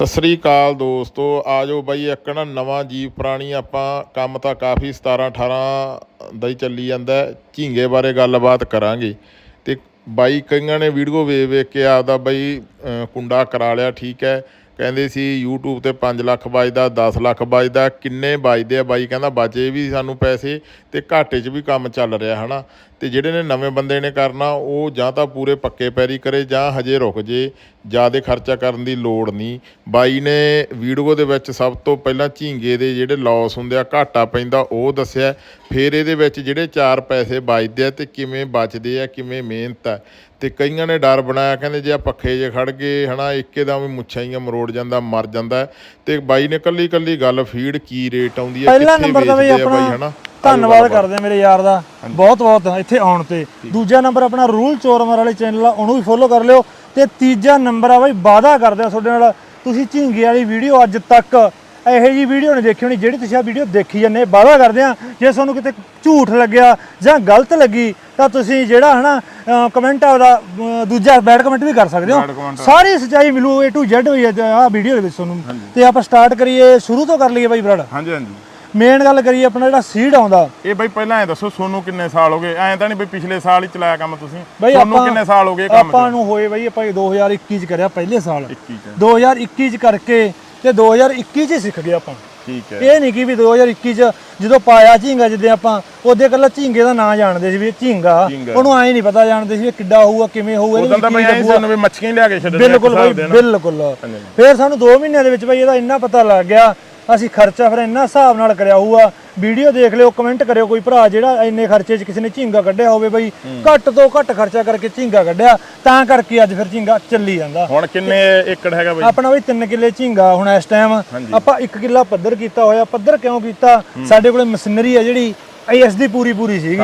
ਸਤਿ ਸ੍ਰੀ ਅਕਾਲ ਦੋਸਤੋ ਆਜੋ ਬਾਈ ਇੱਕ ਨਾ ਨਵਾਂ ਜੀਵ ਪ੍ਰਾਣੀ ਆਪਾਂ, ਕੰਮ ਤਾਂ ਕਾਫੀ 17 18 ਦਾ ਹੀ ਚੱਲੀ ਜਾਂਦਾ ਹੈ। ਝੀਂਗੇ ਬਾਰੇ ਗੱਲਬਾਤ ਕਰਾਂਗੇ। ਤੇ ਬਾਈ ਕਈਆਂ ਨੇ ਵੀਡੀਓ ਵੇਖ ਵੇਖ ਕੇ ਆਪਦਾ ਬਾਈ ਕੁੰਡਾ ਕਰਾ ਲਿਆ, ਠੀਕ ਹੈ। ਕਹਿੰਦੇ ਸੀ YouTube ਤੇ 5 ਲੱਖ ਵੱਜਦਾ 10 ਲੱਖ ਵੱਜਦਾ, ਕਿੰਨੇ ਵੱਜਦੇ ਆ ਬਾਈ? ਕਹਿੰਦਾ, ਬਚੇ ਵੀ ਸਾਨੂੰ ਪੈਸੇ ਤੇ ਘਾਟੇ 'ਚ ਵੀ ਕੰਮ ਚੱਲ ਰਿਹਾ, ਹਨਾ? ਤੇ ਜਿਹੜੇ ਨੇ ਨਵੇਂ ਬੰਦੇ ਨੇ ਕਰਨਾ ਉਹ ਜਾਂ ਤਾਂ ਪੂਰੇ ਪੱਕੇ ਪੈਰੀ ਕਰੇ ਜਾਂ ਹਜੇ ਰੁਕ ਜੇ ਜਿਆਦੇ ਖਰਚਾ ਕਰਨ ਦੀ ਲੋੜ ਨਹੀਂ। ਬਾਈ ਨੇ ਵੀਡੀਓ ਦੇ ਵਿੱਚ ਸਭ ਤੋਂ ਪਹਿਲਾਂ ਝੀਂਗੇ ਦੇ ਜਿਹੜੇ ਲਾਸ ਹੁੰਦੇ ਆ ਘਾਟਾ ਪੈਂਦਾ ਉਹ ਦੱਸਿਆ। ਫਿਰ ਇਹਦੇ ਵਿੱਚ ਜਿਹੜੇ ਚਾਰ ਪੈਸੇ ਬਚਦੇ ਆ ਤੇ ਕਿਵੇਂ ਬਚਦੇ ਆ ਕਿਵੇਂ ਮਿਹਨਤ ਆ। ਤੇ ਕਈਆਂ ਨੇ ਡਰ ਬਣਾਇਆ ਕਹਿੰਦੇ ਜੇ ਆ ਪੱਖੇ ਜੇ ਖੜ ਗਏ ਹਨਾ ਇੱਕੇ ਦਾ ਵੀ ਮੁੱਛਾਂ ਹੀ ਮਰੋੜ ਜਾਂਦਾ ਮਰ ਜਾਂਦਾ। ਤੇ ਬਾਈ ਨੇ ਕੱਲੀ ਕੱਲੀ ਗੱਲ ਫੀਡ ਕੀ ਰੇਟ ਆਉਂਦੀ ਹੈ ਕਿੱਥੇ ਵੇਚਦੇ ਆ ਬਾਈ ਹਨਾ? ਧੰਨਵਾਦ ਕਰਦੇ ਆ ਮੇਰੇ ਯਾਰ ਦਾ। ਬਹੁਤ ਬਹੁਤ ਇੱਥੇ ਆਉਣ ਤੇ। ਦੂਜਾ ਨੰਬਰ ਆਪਣਾ ਰੂਲ ਚੋਰਮਰ ਵਾਲੇ ਚੈਨਲ ਆ ਉਹਨੂੰ ਵੀ ਫੋਲੋ ਕਰ ਲਿਓ। ਤੇ ਤੀਜਾ ਨੰਬਰ ਆ ਬਈ ਵਾਅਦਾ ਕਰਦੇ ਆ ਤੁਹਾਡੇ ਨਾਲ। ਤੁਸੀਂ ਝਿੰਗੇ ਵਾਲੀ ਵੀਡੀਓ ਅੱਜ ਤੱਕ ਇਹੋ ਜੀ ਵੀਡੀਓ ਨਹੀਂ ਦੇਖੀ ਹੋਣੀ ਜਿਹੜੀ ਤੁਸੀਂ ਆ ਵੀਡੀਓ ਦੇਖੀ ਜਾਂਦੇ। ਵਾਅਦਾ ਕਰਦੇ ਆ ਜੇ ਤੁਹਾਨੂੰ ਕਿਤੇ ਝੂਠ ਲੱਗਿਆ ਜਾਂ ਗਲਤ ਲੱਗੀ ਤਾਂ ਤੁਸੀਂ ਜਿਹੜਾ ਹਨਾ ਕਮੈਂਟ ਆਪਦਾ ਅਮ, ਦੂਜਾ ਬੈਡ ਕਮੈਂਟ ਵੀ ਕਰ ਸਕਦੇ ਹੋ। ਸਾਰੀ ਸੱਚਾਈ ਮਿਲੂ A to Z ਹੋਈ ਆ ਵੀਡੀਓ ਦੇ ਵਿੱਚ ਤੁਹਾਨੂੰ। ਤੇ ਆਪਾਂ ਸਟਾਰਟ ਕਰੀਏ ਸ਼ੁਰੂ ਤੋਂ ਕਰ ਲਈਏ ਬਾਈ ਬਰੜ। ਹਾਂਜੀ ਹਾਂਜੀ। ਮੇਨ ਗੱਲ ਕਰੀਏ ਆਪਣਾ ਜਿਹੜਾ ਸੀਡ ਆਉਂਦਾ। ਇਹ ਬਈ ਪਹਿਲਾਂ ਐ ਦੱਸੋ ਸੋਨੂੰ ਕਿੰਨੇ ਸਾਲ ਹੋ ਗਏ? ਐਂ ਤਾਂ ਨਹੀਂ ਬਈ ਪਿਛਲੇ ਸਾਲ ਹੀ ਚਲਾਇਆ ਕੰਮ ਤੁਸੀਂ। ਤੁਹਾਨੂੰ ਕਿੰਨੇ ਸਾਲ ਹੋ ਗਏ ਕੰਮ ਆਪਾਂ ਨੂੰ ਹੋਏ ਬਈ ਆਪਾਂ ਇਹ 2021 ਚ ਕਰਿਆ ਪਹਿਲੇ ਸਾਲ। 21 ਚ। 2021 ਚ ਕਰਕੇ ਤੇ 2021 ਚ ਸਿੱਖ ਗਏ ਆਪਾਂ। ਠੀਕ ਹੈ। ਇਹ ਨਹੀਂ ਕਿ ਵੀ 2021 ਚ ਜਦੋਂ ਪਾਇਆ ਝੀਂਗਾ ਜਿੱਦੇ ਆਪਾਂ ਉਹਦੇ ਕੱਲਾ ਝੀਂਗੇ ਦਾ ਨਾਂ ਜਾਣਦੇ ਸੀ ਵੀ ਝੀਂਗਾ। ਉਹਨੂੰ ਐਂ ਨਹੀਂ ਪਤਾ ਜਾਣਦੇ ਸੀ ਕਿੱਡਾ ਹੋਊਗਾ ਕਿਵੇਂ ਹੋਊਗਾ ਵਿੱਚ ਤਾਂ ਐਂ ਲੱਗੂਗਾ। ਸਾਨੂੰ ਵੀ ਮੱਛੀਆਂ ਹੀ ਲਿਆ ਕੇ ਛੱਡਣੀਆਂ ਬਿਲਕੁਲ। ਬਿਲਕੁਲ। ਫਿਰ ਸਾਨੂੰ 2 ਮਹੀਨਿਆਂ ਦੇ ਵਿੱਚ ਬਈ ਇਹਦਾ ਇੰਨਾ ਪਤਾ ਲੱਗ ਗਿਆ ਅਸੀਂ ਖਰਚਾ ਫਿਰ ਇੰਨਾ ਹਿਸਾਬ ਨਾਲ ਕਰਿਆ ਹੋਊਗਾ। ਵੀਡੀਓ ਦੇਖ ਲਿਓ ਕਮੈਂਟ ਕਰਿਓ ਕੋਈ ਭਰਾ ਜਿਹੜਾ ਇੰਨੇ ਖਰਚੇ 'ਚ ਕਿਸੇ ਨੇ ਝੀਂਗਾ ਕੱਢਿਆ ਹੋਵੇ ਬਈ। ਘੱਟ ਤੋਂ ਘੱਟ ਖਰਚਾ ਕਰਕੇ ਝੀਂਗਾ ਕੱਢਿਆ ਤਾਂ ਕਰਕੇ ਅੱਜ ਫਿਰ ਝੀਂਗਾ ਚੱਲੀ ਜਾਂਦਾ। ਹੁਣ ਕਿੰਨੇ ਏਕੜ ਹੈਗਾ ਬਈ? ਆਪਣਾ ਬਈ 3 ਕਿੱਲੇ ਝੀਂਗਾ ਹੁਣ ਇਸ ਟਾਈਮ। ਆਪਾਂ 1 ਕਿੱਲਾ ਪੱਧਰ ਕੀਤਾ ਹੋਇਆ ਪੱਧਰ ਕਿਉਂ ਕੀਤਾ? ਸਾਡੇ ਕੋਲੇ ਮਸ਼ੀਨਰੀ ਆ ਜਿਹੜੀ ਇਸ ਦੀ ਪੂਰੀ ਪੂਰੀ ਸੀਗੀ।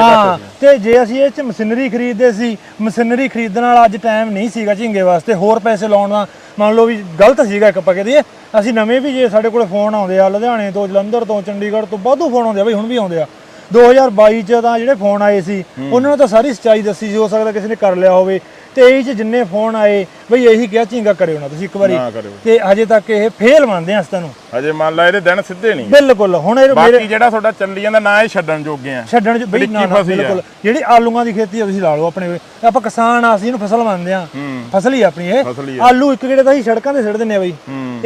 ਹਾਂ ਤੇ ਜੇ ਅਸੀਂ ਇਹ ਚ ਮਸ਼ੀਨਰੀ ਖਰੀਦਦੇ ਸੀ ਮਸ਼ੀਨਰੀ ਖਰੀਦਣ ਵਾਲਾ ਅੱਜ ਟਾਈਮ ਨਹੀਂ ਸੀਗਾ ਝੀਂਗੇ ਵਾਸਤੇ ਹੋਰ ਪੈਸੇ ਲਾਉਣ ਦਾ। ਮੰਨ ਲਓ ਵੀ ਗਲਤ ਸੀਗਾ ਇੱਕ ਆਪਾਂ ਕਹਦੇ ਅਸੀਂ ਨਵੇਂ ਵੀ ਜੇ ਸਾਡੇ ਕੋਲੇ ਫੋਨ ਆਉਂਦੇ ਆ ਲੁਧਿਆਣੇ ਤੋਂ ਜਲੰਧਰ ਤੋਂ ਚੰਡੀਗੜ੍ਹ ਤੋਂ ਵਾਧੂ ਫੋਨ ਆਉਂਦੇ ਆ ਬਈ ਹੁਣ ਵੀ ਆਉਂਦੇ ਆ। 2022 ਚ ਤਾਂ ਜਿਹੜੇ ਫੋਨ ਆਏ ਸੀ ਉਹਨਾਂ ਨੇ ਤਾਂ ਸਾਰੀ ਸੱਚਾਈ ਦੱਸੀ ਸੀ ਹੋ ਸਕਦਾ ਕਿਸੇ ਨੇ ਕਰ ਲਿਆ ਹੋਵੇ। ਤੇ ਇਹ ਚ ਜਿੰਨੇ ਫੋਨ ਆਏ ਬਈ ਇਹੀ ਕਿਹਾ ਝੀਂਗਾ ਕਰਿਓ ਨਾ ਤੁਸੀਂ ਇੱਕ ਵਾਰੀ। ਨਾ ਕਰਿਓ। ਤੇ ਹਜੇ ਤੱਕ ਇਹ ਫੇਲ ਮੰਨਦੇ ਆ ਤੁਹਾਨੂੰ ਹਜੇ ਮੰਨ ਲਾ ਇਹਦੇ ਦਿਨ ਸਿੱਧੇ ਨਹੀਂ। ਬਿਲਕੁਲ ਹੁਣ ਇਹ ਮੇਰੇ ਬਾਕੀ ਜਿਹੜਾ ਤੁਹਾਡਾ ਚੱਲੀ ਜਾਂਦਾ ਨਾ ਇਹ ਛੱਡਣ ਜੋਗੇ ਆ। ਛੱਡਣ ਚ ਬਈ ਨਾ ਨਾ ਫਸੀ ਆ। ਬਿਲਕੁਲ। ਜਿਹੜੀ ਆਲੂਆਂ ਦੀ ਖੇਤੀ ਆ ਤੁਸੀਂ ਲਾ ਲਓ ਆਪਣੇ। ਆਪਾਂ ਕਿਸਾਨ ਆ ਅਸੀਂ ਇਹਨੂੰ ਫਸਲ ਮੰਨਦੇ ਆ। ਫਸਲ ਹੀ ਆ ਆਪਣੀ ਇਹ। ਫਸਲ ਹੀ ਆਲੂ ਇੱਕ ਕਿਹੜੇ ਤਾਂ ਅਸੀਂ ਸੜਕਾਂ ਤੇ ਸਿੱਟ ਦਿੰਦੇ ਆ ਬਈ।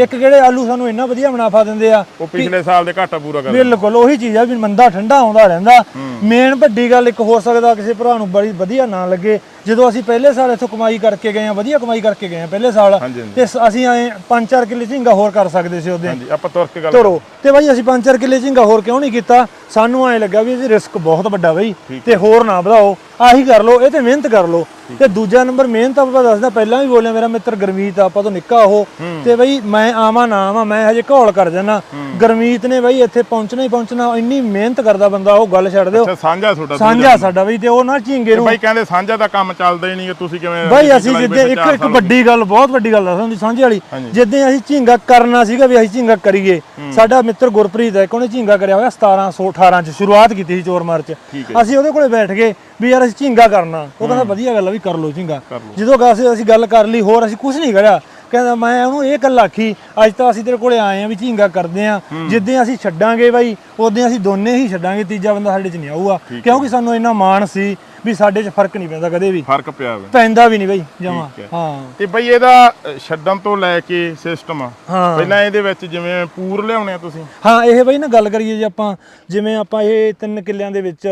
ਇੱਕ ਕਿਹੜੇ ਆਲੂ ਸਾਨੂੰ ਇੰਨਾ ਵਧੀਆ ਮੁਨਾਫਾ ਦਿੰਦੇ ਆ ਉਹ ਪਿਛਲੇ ਸਾਲ ਦੇ ਘਾਟਾ ਪੂਰਾ ਕਰ ਬਿਲਕੁਲ ਉਹੀ ਚੀਜ਼ ਆ ਵੀ ਮੰਦਾ ਠੰਡਾ ਆਉਂਦਾ ਰਹਿੰਦਾ। ਮੇਨ ਵੱਡੀ ਗੱਲ ਇੱਕ ਹੋ ਸਕਦਾ ਕਿਸੇ ਭਰਾ ਨੂੰ ਬੜੀ ਵਧੀਆ ਨਾ ਲੱਗੇ। ਜਦੋਂ ਅਸੀਂ ਪਹਿਲੇ ਸਾਲ ਇੱਥੋਂ ਕਮਾਈ ਕਰਕੇ ਗਏ ਆ ਵਧੀਆ ਕਮਾਈ ਕਰਕੇ ਗਏ ਆ ਪਹਿਲੇ ਸਾਲ। ਹਾਂਜੀ ਹਾਂਜੀ। ਤੇ ਸ- ਅਸੀਂ ਐ 5-4 ਕਿੱਲੇ ਝੀਂਗਾ ਹੋਰ ਕਰ ਸਕਦੇ ਸੀ ਉਹਦੇ। ਹਾਂਜੀ ਆਪਾਂ ਤੁਰ ਕੇ ਗੱਲ ਤੋਰੋ ਤੇ ਬਾਈ ਅਸੀਂ 5-4 ਕਿੱਲੇ ਝੀਂਗਾ ਹੋਰ ਕਿਉਂ ਨਹੀਂ ਕੀਤਾ? ਸਾਨੂੰ ਐ ਲੱਗਾ ਵੀ ਇਹ ਰਿਸਕ ਬਹੁਤ ਵੱਡਾ ਬਈ। ਤੇ ਹੋਰ ਨਾ ਵਧਾਓ। ਆਹੀ ਕਰ ਲਓ ਇਹ ਤੇ ਮਿਹਨਤ ਕਰ ਲਓ। ਤੇ ਦੂਜਾ ਨੰਬਰ ਮਿਹਨਤ ਆਪਾਂ ਦੱਸਦਾ ਪਹਿਲਾਂ ਵੀ ਬੋਲਿਆ ਮੇਰਾ ਮਿੱਤਰ ਗਰਮੀਤ ਆਪਾਂ ਤੋਂ ਨਿੱਕਾ ਉਹ। ਤੇ ਬਈ ਮੈਂ ਆਵਾਂ ਨਾ ਆਵਾਂ ਮੈਂ ਹਜੇ ਘੋਲ ਕਰ ਜਾਣਾ ਗਰਮੀਤ ਨੇ ਬਈ ਇੱਥੇ ਪਹੁੰਚਣਾ ਹੀ ਪਹੁੰਚਣਾ ਇੰਨੀ ਮਿਹਨਤ ਕਰਦਾ ਬੰਦਾ ਉਹ ਗੱਲ ਛੱਡ ਦਿਓ। ਸਾਂਝਾ ਤੁਹਾਡਾ ਸਾਂਝਾ ਸਾਡਾ ਬਈ ਤੇ ਉਹ ਨਾ ਝੀਂਗੇ ਨੂੰ ਬਈ ਕਹਿੰਦੇ ਸਾਂਝਾ ਤਾਂ ਕੰਮ ਚੱਲਦਾ ਹੀ ਨਹੀਂ ਤੁਸੀਂ ਕਿਵੇਂ ਬਾਈ ਅਸੀਂ ਜਿੱਦੇ ਇੱਕ ਇੱਕ? ਵੱਡੀ ਗੱਲ ਬਹੁਤ ਵੱਡੀ ਗੱਲ ਦੱਸਾਂ ਤੁਸੀਂ ਸਾਂਝੇ ਵਾਲੀ। ਜਿੱਦੇ ਅਸੀਂ ਝੀਂਗਾ ਕਰਨਾ ਸੀਗਾ ਵੀ ਅਸੀਂ ਝੀਂਗਾ ਕਰੀਏ। ਸਾਡਾ ਮਿੱਤਰ ਗੁਰਪ੍ਰੀਤ ਹੈ ਉਹਨੇ ਝੀਂਗਾ ਕਰਿਆ ਹੋਇਆ 1718 ਚ ਸ਼ੁਰੂਆਤ ਕੀਤੀ ਸੀ ਚੋਰ ਮਾਰ ਚ। ਠੀਕ ਅਸੀਂ ਉਹਦੇ ਕੋਲੇ ਬੈਠ ਗਏ। ਵੀ ਯਾਰ ਅਸੀਂ ਝੀਂਗਾ ਕਰਨਾ। ਉਹ ਕਹਿੰਦਾ ਵਧੀਆ ਗੱਲ ਆ ਵੀ ਕਰ ਲਓ ਝੀਂਗਾ। ਜਦੋਂ ਅਸੀਂ ਅਸੀਂ ਗੱਲ ਕਰ ਲਈ ਹੋਰ ਅਸੀਂ ਕੁਝ ਨਹੀਂ ਕਰਿਆ। ਕਹਿੰਦਾ ਮੈਂ ਉਹਨੂੰ ਇਹ ਗੱਲ ਆਖੀ ਅੱਜ ਤਾਂ ਅਸੀਂ ਤੇਰੇ ਕੋਲੇ ਆਏ ਆ ਵੀ ਝੀਂਗਾ ਕਰਦੇ ਆ ਜਿੱਦੇ ਅਸੀਂ ਛੱਡਾਂਗੇ ਬਾਈ ਉਦੋਂ ਅਸੀਂ ਦੋਨੇ ਹੀ ਛੱਡਾਂਗੇ ਤੀਜਾ ਬੰਦਾ ਸਾਡੇ ਚ ਨਹੀਂ ਆਊਗਾ। ਕਿਉਂਕਿ ਸਾਨੂੰ ਇੰਨਾ ਮਾਣ ਸੀ ਵੀ ਸਾਡੇ ਚ ਫ਼ਰਕ ਨਹੀਂ ਪੈਂਦਾ ਕਦੇ ਵੀ। ਫ਼ਰਕ ਪਿਆ ਵਾ ਪੈਂਦਾ ਵੀ ਨਹੀਂ ਬਈ ਜਮਾ। ਠੀਕ ਹੈ। ਹਾਂ। ਤੇ ਬਈ ਇਹਦਾ ਅ, ਛੱਡਣ ਤੋਂ ਲੈ ਕੇ ਸਿਸਟਮ ਹਾਂ। ਪਹਿਲਾਂ ਇਹਦੇ ਵਿੱਚ ਜਿਵੇਂ ਪੂਰ ਲਿਆਉਣੇ ਆ ਤੁਸੀਂ? ਹਾਂ ਇਹ ਬਈ ਨਾ ਗੱਲ ਕਰੀਏ ਜੇ ਆਪਾਂ ਜਿਵੇਂ ਆਪਾਂ ਇਹ ਤਿੰਨ ਕਿੱਲਿਆਂ ਦੇ ਵਿੱਚ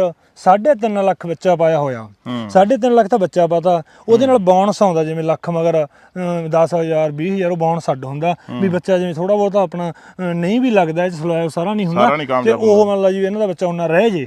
3.5 ਲੱਖ ਬੱਚਾ ਪਾਇਆ ਹੋਇਆ। ਹੂੰ। 3.5 ਲੱਖ ਤਾਂ ਬੱਚਾ ਪਾਤਾ। ਉਹਦੇ ਨਾਲ ਬੋਨਸ ਆਉਂਦਾ ਜਿਵੇਂ ਲੱਖ ਮਗਰ 10000 20000 ਉਹ ਬੋਨਸ ਛੱਡ ਹੁੰਦਾ। ਵੀ ਬੱਚਾ ਜਿਵੇਂ ਥੋੜਾ ਬਹੁਤਾ ਆਪਣਾ ਨਹੀਂ ਵੀ ਲੱਗਦਾ ਇਹ 'ਚ ਸਾਰਾ ਨਹੀਂ ਹੁੰਦਾ। ਸਾਰਾ ਨਹੀਂ ਤੇ ਕਾਮਯਾਬ ਉਹ ਮੰਨ ਲਾ ਜੀ ਇਹਨਾਂ ਦਾ ਬੱਚਾ ਉਹਨਾਂ ਰਹਿ ਜੇ।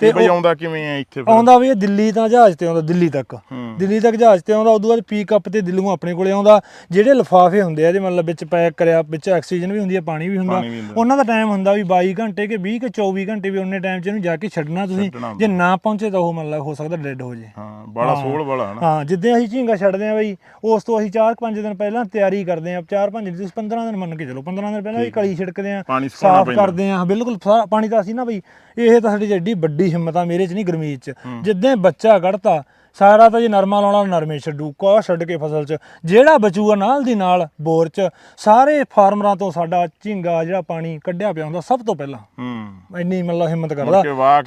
ਤੇ ਬਈ ਆਉਂਦਾ ਕਿਵੇਂ ਆ ਇੱਥੇ ਫਿਰ? ਆਉਂਦਾ ਵੀ ਇਹ ਦਿੱਲੀ ਤਾਂ ਜਹਾਜ਼ ਤੇ ਆਉਂਦਾ ਦਿੱਲੀ ਤੱਕ। ਦਿੱਲੀ ਤੱਕ ਜਹਾਜ਼ ਤੇ ਆਉਂਦਾ ਉਦੋਂ ਬਾਅਦ ਪੀਕ ਅਪ ਤੇ ਦਿੱਲੀੋਂ ਆਪਣੇ ਕੋਲੇ ਆਉਂਦਾ। ਜਿਹੜੇ ਲਿਫਾਫੇ ਹੁੰਦੇ ਆ ਇਹਦੇ ਮਤਲਬ ਵਿੱਚ ਪੈਕ ਕਰਿਆ ਵਿੱਚ ਆਕਸੀਜਨ ਵੀ ਹੁੰਦੀ ਹੈ ਪਾਣੀ ਵੀ ਹੁੰਦਾ। ਉਹਨਾਂ ਦਾ ਟਾਈਮ ਹੁੰਦਾ ਵੀ 22 ਘੰਟੇ ਕਿ 20 ਕਿ 24 ਘੰਟੇ ਵੀ ਉਹਨੇ ਟਾਈਮ 'ਚ ਇਹਨੂੰ ਜਾ ਕੇ ਛੱਡਣਾ ਤੁਸੀਂ। ਜੇ ਨਾ ਪਹੁੰਚੇ ਤਾਂ ਉਹ ਮਤਲਬ ਹੋ ਸਕਦਾ ਡੈੱਡ ਹੋ ਜੇ। ਹਾਂ ਬੜਾ ਸੋਲ ਵਾਲਾ ਹਨਾ। ਹਾਂ ਜਿੱਦਾਂ ਅਸੀਂ ਝੀਂਗਾ ਛੱਡਦੇ ਆ ਬਈ ਉਸ ਤੋਂ ਅਸੀਂ 4-5 ਦਿਨ ਪਹਿਲਾਂ ਤਿਆਰੀ ਕਰਦੇ ਆ। 4-5 ਦਿਨ ਤੁਸੀਂ 15 ਦਿਨ ਮੰਨ ਕੇ ਚਲੋ 15 ਦਿਨ ਪਹਿਲਾਂ ਵੀ ਕਲੀ ਛਿੜਕਦੇ ਆ ਸਾਫ਼। ਕਰਦੇ ਆ। ਬਿਲਕੁਲ ਪਾਣੀ ਤਾਂ ਅਸੀਂ ਨਾ ਬਈ ਇਹ ਤਾਂ ਸਾਡੀ ਐਡੀ ਵੱਡੀ ਹਿੰਮਤ ਆ ਮੇਰੇ 'ਚ ਨਹੀਂ ਗਰਮੀਤ 'ਚ। ਜਿੱਦਾਂ ਬੱਚਾ ਕੱਢਤਾ ਸਾਰਾ ਤਾਂ ਜੇ ਨਰਮਾ ਲਾਉਣਾ ਨਰਮੇ ਛੱਡੂ ਕੋ ਛੱਡ ਕੇ ਫਸਲ 'ਚ। ਜਿਹੜਾ ਬਚੂਗਾ ਨਾਲ ਦੀ ਨਾਲ ਬੋਰ 'ਚ। ਸਾਰੇ ਫਾਰਮਰਾਂ ਤੋਂ ਸਾਡਾ ਝਿੰਗਾ ਜਿਹੜਾ ਪਾਣੀ ਕੱਢਿਆ ਪਿਆ ਹੁੰਦਾ ਸਭ ਤੋਂ ਪਹਿਲਾਂ। ਹੂੰ। ਇੰਨੀ ਮਤਲਬ ਹਿੰਮਤ ਕਰਦਾ।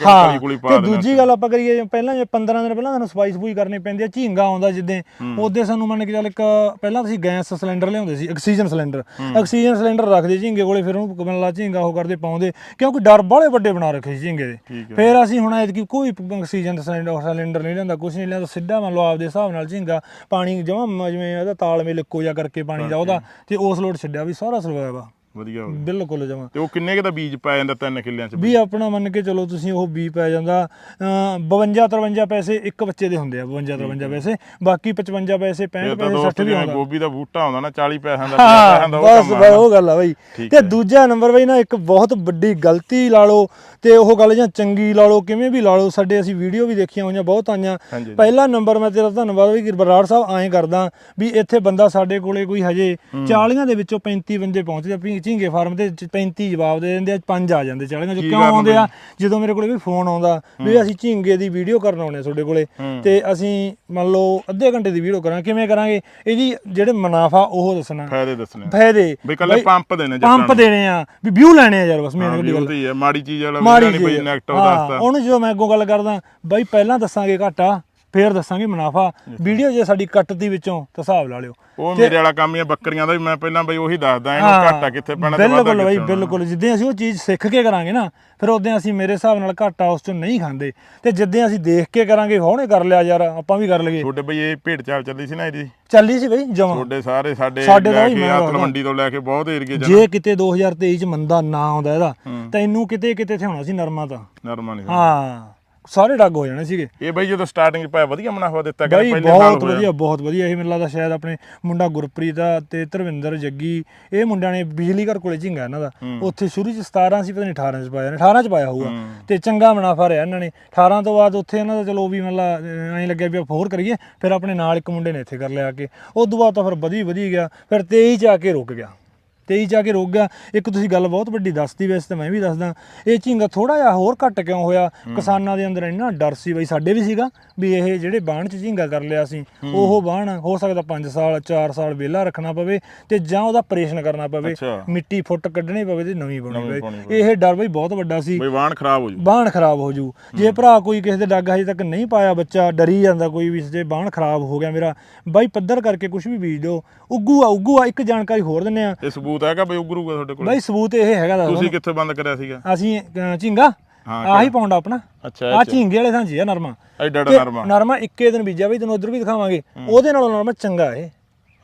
ਹਾਂ, ਤੇ ਦੂਜੀ ਗੱਲ ਆਪਾਂ ਕਰੀਏ ਜੇ ਪਹਿਲਾਂ ਜੇ 15 ਦਿਨ ਪਹਿਲਾਂ ਸਾਨੂੰ ਸਫ਼ਾਈ ਸਫੂਈ ਕਰਨੀ ਪੈਂਦੀ ਹੈ ਝੀਂਗਾ ਆਉਂਦਾ ਜਿੱਦੇ। ਉਹਦੇ ਸਾਨੂੰ ਮੰਨ ਕੇ ਚੱਲ ਇੱਕ ਪਹਿਲਾਂ ਤੁਸੀਂ ਗੈਸ ਸਿਲੰਡਰ ਲਿਆਉਂਦੇ ਸੀ ਆਕਸੀਜਨ ਸਿਲੰਡਰ। ਆਕਸੀਜਨ ਸਿਲੰਡਰ ਰੱਖਦੇ ਝੀਂਗੇ ਕੋਲੇ ਫਿਰ ਉਹਨੂੰ ਮਤਲਬ ਝੀਂਗਾ ਉਹ ਕਰਦੇ ਪਾਉਂਦੇ। ਕਿਉਂਕਿ ਡਰ ਬਾਹਲੇ ਵੱਡੇ ਬਣਾ ਰੱਖੇ ਸੀ ਝੀਂਗੇ ਦੇ। ਫਿਰ ਅਸੀਂ ਹੁਣ ਐਤਕੀ ਕੋਈ ਆਕਸੀਜਨ ਸਿਲੰਡਰ ਸਿਲੰਡਰ ਨਹੀਂ ਲੈਂਦਾ ਕੁਝ ਨਹੀਂ ਲੈਂਦਾ ਸਿੱਧਾ ਮੰਨ ਲਓ ਆਪਦੇ ਹਿਸਾਬ ਨਾਲ ਝੀਂਗਾ ਪਾਣੀ ਜਮਾ ਜਿਵੇਂ ਉਹਦਾ ਤਾਲਮੇਲ ਇੱਕੋ ਜਿਹਾ ਕਰਕੇ ਪਾਣੀ ਦਾ ਉਹਦਾ ਤੇ ਉਸ ਲੋਟ ਛੱਡਿਆ ਵੀ ਸਾਰਾ ਸਰਵਾਈਵ ਆ। ਵਧੀਆ ਹੋ ਗਿਆ। ਬਿਲਕੁਲ ਜਮਾ। ਤੇ ਉਹ ਕਿੰਨੇ ਕੁ ਦਾ ਬੀਜ ਪੈ ਜਾਂਦਾ ਤਿੰਨ ਕਿੱਲਿਆਂ ਚ? ਵੀ ਆਪਣਾ ਮੰਨ ਕੇ ਚਲੋ ਤੁਸੀਂ ਉਹ ਬੀ ਪੈ ਜਾਂਦਾ ਅਮ 52 53 ਪੈਸੇ ਇੱਕ ਬੱਚੇ ਦੇ ਹੁੰਦੇ ਆ 52 53 ਪੈਸੇ ਬਾਕੀ 55 ਪੈਸੇ 65 ਇਹ ਤਾਂ ਪੈਸੇ 60 ਦੋਸਤ ਵੀ ਆਉਂਦਾ। ਗੋਭੀ ਦਾ ਬੂਟਾ ਹੁੰਦਾ ਨਾ 40 ਪੈਸਿਆਂ ਦਾ 50 ਹਾਂ ਪੈਸਿਆਂ ਦਾ ਉਹ ਬਸ ਉਹ ਗੱਲ ਆ ਬਾਈ। ਤੇ। ਦੂਜਾ ਨੰਬਰ ਬਾਈ ਨਾ ਇੱਕ ਬਹੁਤ ਵੱਡੀ ਗਲਤੀ ਲਾ ਲਓ ਤੇ ਉਹ ਗੱਲ ਜਾਂ ਚੰਗੀ ਲਾ ਲਓ ਕਿਵੇਂ ਵੀ ਲਾ ਲਓ ਸਾਡੇ ਅਸੀਂ ਵੀਡੀਓ ਵੀ ਦੇਖੀਆਂ ਹੋਈਆਂ ਬਹੁਤ ਆਈਆਂ। ਪਹਿਲਾ ਨੰਬਰ ਮੈਂ ਤੇਰਾ ਧੰਨਵਾਦ ਵੀ ਬਰਾੜ ਸਾਹਿਬ ਐਂ ਕਰਦਾ ਵੀ ਇੱਥੇ ਬੰਦਾ ਸਾਡੇ ਕੋਲੇ ਕੋਈ ਹਜੇ 40 ਦੇ ਵਿੱਚੋਂ 35 ਬੰਦੇ ਪਹੁੰਚਦੇ ਝੀਂਗੇ ਫਾਰਮ ਤੇ 35 ਜਵਾਬ ਦੇ ਦਿੰਦੇ ਆ ਪੰਜ ਆ ਜਾਂਦੇ 40 ਚੋਂ ਕਿਉਂ ਆਉਂਦੇ ਆ? ਜਦੋਂ ਮੇਰੇ ਕੋਲੇ ਵੀ ਫੋਨ ਆਉਂਦਾ ਵੀ ਅਸੀਂ ਝੀਂਗੇ ਦੀ ਵੀਡੀਓ ਕਰਨ ਆਉਣੇ ਆ ਤੁਹਾਡੇ ਕੋਲੇ। ਤੇ ਅਸੀਂ ਮੰਨ ਲਓ ਅੱਧੇ ਘੰਟੇ ਦੀ ਵੀਡੀਓ ਕਰਾਂਗੇ ਕਿਵੇਂ ਕਰਾਂਗੇ? ਇਹਦੀ ਜਿਹੜੇ ਮੁਨਾਫਾ ਉਹ ਦੱਸਣਾ। ਫਾਇਦੇ ਦੱਸਣੇ। ਫਾਇਦੇ। ਵੀ ਕੱਲੇ ਪੰਪ ਦੇਣੇ ਪੰਪ ਦੇਣੇ ਆ ਵੀ ਵਿਊ ਲੈਣੇ ਆ ਯਾਰ ਬਸ ਮੇਨ ਗੱਲ ਹੈ ਮਾੜੀ ਚੀਜ਼ ਵਾਲਾ ਨਹੀਂ ਚੀਜ਼ ਨੈਗੇਟਿਵ ਦੱਸਦਾ ਉਹਨੂੰ ਜਦੋਂ ਮੈਂ ਅੱਗੋਂ ਗੱਲ ਕਰਦਾ ਬਾਈ ਪਹਿਲਾਂ ਦੱਸਾਂਗੇ ਘਾਟਾ ਫੇਰ ਦੱਸਾਂਗੇ ਮੁਨਾਫਾ। ਵੀਡੀਓ ਜੇ ਸਾਡੀ ਕੱਟ ਦੀ ਵਿੱਚੋਂ ਤਾਂ ਹਿਸਾਬ ਲਾ ਲਿਓ। ਉਹ ਮੇਰੇ ਵਾਲਾ ਕੰਮ ਹੀ ਆ ਬੱਕਰੀਆਂ ਦਾ ਵੀ ਮੈਂ ਪਹਿਲਾਂ ਬਈ ਉਹੀ ਦੱਸਦਾ ਇਹਨੂੰ ਘਾਟਾ ਕਿੱਥੇ ਪੈਣਾ ਤੇ ਵਾਧਾ ਬਿਲਕੁਲ ਬਾਈ। ਬਿਲਕੁਲ। ਜਿੱਦਾਂ ਅਸੀਂ ਉਹ ਚੀਜ਼ ਸਿੱਖ ਕੇ ਕਰਾਂਗੇ ਨਾ ਫਿਰ ਉਦੋਂ ਅਸੀਂ ਮੇਰੇ ਹਿਸਾਬ ਨਾਲ ਘਾਟਾ ਉਸ ਚੋਂ ਨਹੀਂ ਖਾਂਦੇ। ਤੇ ਜਿੱਦਾਂ ਅਸੀਂ ਦੇਖ ਕੇ ਕਰਾਂਗੇ ਹੌਣੇ ਕਰ ਲਿਆ ਯਾਰ ਆਪਾਂ ਵੀ ਕਰ ਲਈਏ। ਤੁਹਾਡੇ ਬਈ ਇਹ ਭੇਡ ਚਾਲ ਚੱਲੀ ਸੀ ਨਾ ਇਹਦੀ? ਚੱਲੀ ਸੀ ਬਈ ਜਮਾਂ। ਤੁਹਾਡੇ ਸਾਰੇ ਸਾਡੇ ਸਾਡੇ ਤਾਂ ਹੀ। ਮੰਡੀ ਤੋਂ ਲੈ ਕੇ ਬਹੁਤ ਏਰੀਏ ਜੇ ਕਿਤੇ 2023 ਚ ਮੰਦਾ ਨਾ ਆਉਂਦਾ ਇਹਦਾ ਤੈਨੂੰ ਕਿਤੇ ਕਿਤੇ ਇੱਥੇ ਹੋਣਾ ਸੀ ਨਰਮਾ ਤਾਂ। ਨਰਮਾ ਨਹੀਂ ਹਾਂ। ਸਾਰੇ ਡੱਗ ਹੋ ਜਾਣੇ ਸੀਗੇ। ਇਹ ਬਈ ਜਦੋਂ ਸਟਾਰਟਿੰਗ ਚ ਪਾਇਆ ਵਧੀਆ ਮੁਨਾਫਾ ਦਿੱਤਾ ਗਿਆ ਬਾਈ ਪਹਿਲੇ ਸਾਲ ਬਹੁਤ। ਵਧੀਆ ਬਹੁਤ ਵਧੀਆ। ਇਹ ਮੈਨੂੰ ਲੱਗਦਾ ਸ਼ਾਇਦ ਆਪਣੇ ਮੁੰਡਾ ਗੁਰਪ੍ਰੀਤ ਆ ਤੇ ਧਰਵਿੰਦਰ ਜੱਗੀ ਇਹ ਮੁੰਡਿਆਂ ਨੇ ਬਿਜਲੀ ਘਰ ਕੋਲੇ ਝਿੰਗਾ ਇਹਨਾਂ ਦਾ। ਉੱਥੇ ਸ਼ੁਰੂ ਚ 17 ਸੀ ਪਤਾ ਨਹੀਂ 18 ਚ ਪਾਇਆ ਨੇ 18 ਚ ਪਾਇਆ ਹੋਊਗਾ। ਤੇ ਚੰਗਾ ਮੁਨਾਫਾ ਰਿਹਾ ਇਹਨਾਂ ਨੇ। 18 ਤੋਂ ਬਾਅਦ ਉੱਥੇ ਇਹਨਾਂ ਦਾ ਚਲੋ ਵੀ ਮਤਲਬ ਐਂ ਲੱਗਿਆ ਵੀ ਆਪਾਂ ਹੋਰ ਕਰੀਏ ਫਿਰ ਆਪਣੇ ਨਾਲ ਇੱਕ ਮੁੰਡੇ ਨੇ ਇੱਥੇ ਕਰ ਲਿਆ ਕੇ। ਉਸ ਤੋਂ ਬਾਅਦ ਤਾਂ ਫਿਰ ਵਧੀ ਵਧੀ ਗਿਆ ਫਿਰ 23 ਚ ਆ ਕੇ ਰੁਕ ਗਿਆ। 23 ਜਾ ਕੇ ਰੁਕ ਗਿਆ। ਇੱਕ ਤੁਸੀਂ ਗੱਲ ਬਹੁਤ ਵੱਡੀ ਦੱਸਤੀ ਵੈਸੇ ਤਾਂ ਮੈਂ ਵੀ ਦੱਸਦਾ। ਇਹ ਝਿੰਗਾ ਥੋੜਾ ਜਿਹਾ ਹੋਰ ਘੱਟ ਕਿਉਂ ਹੋਇਆ? ਕਿਸਾਨਾਂ ਦੇ ਅੰਦਰ ਇੰਨਾ ਡਰ ਸੀ ਬਈ ਸਾਡੇ ਵੀ ਸੀਗਾ ਵੀ ਇਹ ਜਿਹੜੇ ਬਾਣ ਚ ਝਿੰਗਾ ਕਰ ਲਿਆ ਸੀ ਉਹ ਬਾਣ ਹੋ ਸਕਦਾ 5 ਸਾਲ 4 ਸਾਲ ਵਿਹਲਾ ਰੱਖਣਾ ਪਵੇ ਤੇ ਜਾਂ ਉਹਦਾ ਆਪਰੇਸ਼ਨ ਕਰਨਾ ਪਵੇ। ਮਿੱਟੀ ਫੁੱਟ ਕੱਢਣੀ ਪਵੇ ਤੇ ਨਵੀਂ ਪਾਉਣੀ ਪਵੇ ਇਹ ਡਰ ਬਈ ਬਹੁਤ ਵੱਡਾ ਸੀ। ਬਈ ਵਾਹਣ ਖਰਾਬ ਹੋ ਜੂ। ਬਾਣ ਖਰਾਬ ਹੋ ਜੂ। ਜੇ ਭਰਾ ਕੋਈ ਕਿਸੇ ਦੇ ਡੱਗ ਹਜੇ ਤੱਕ ਨਹੀਂ ਪਾਇਆ ਬੱਚਾ ਡਰੀ ਜਾਂਦਾ ਕੋਈ ਵੀ ਜੇ ਬਾਣ ਖਰਾਬ ਹੋ ਗਿਆ ਮੇਰਾ ਬਾਈ ਪੱਧਰ ਕਰਕੇ ਕੁਝ ਵੀ ਬੀਜ ਦਿਓ। ਉੱਗੂ ਆ ਉੱਗੂ ਆ ਇੱਕ ਜਾਣਕਾਰੀ ਹੋਰ ਦਿੰਨੇ ਆ ਇਹ ਸਬੂਤ ਹੈਗਾ ਬਈ ਉਗਰੂਗਾ ਤੁਹਾਡੇ ਕੋਲ? ਬਾਈ ਸਬੂਤ ਇਹ ਹੈਗਾ ਦੱਸ। ਤੁਸੀਂ ਕਿੱਥੇ ਬੰਦ ਕਰਿਆ ਸੀਗਾ? ਅਸੀਂ ਅਹ, ਝਿੰਗਾ? ਹਾਂ, ਆਹੀ ਪਾਉਂਦਾ ਆਪਣਾ। ਅੱਛਾ ਆ ਝਿੰਗੇ ਵਾਲੇ ਥਾਂ ਜੀ ਆ ਨਰਮਾ। ਐਡਾ ਤੇ ਨਰਮਾ। ਨਰਮਾ ਇੱਕੇ ਦਿਨ ਬੀਜਿਆ ਬਈ ਤੈਨੂੰ ਉਧਰ ਵੀ ਦਿਖਾਵਾਂਗੇ। ਉਹਦੇ ਨਾਲੋਂ ਨਰਮਾ ਚੰਗਾ ਇਹ।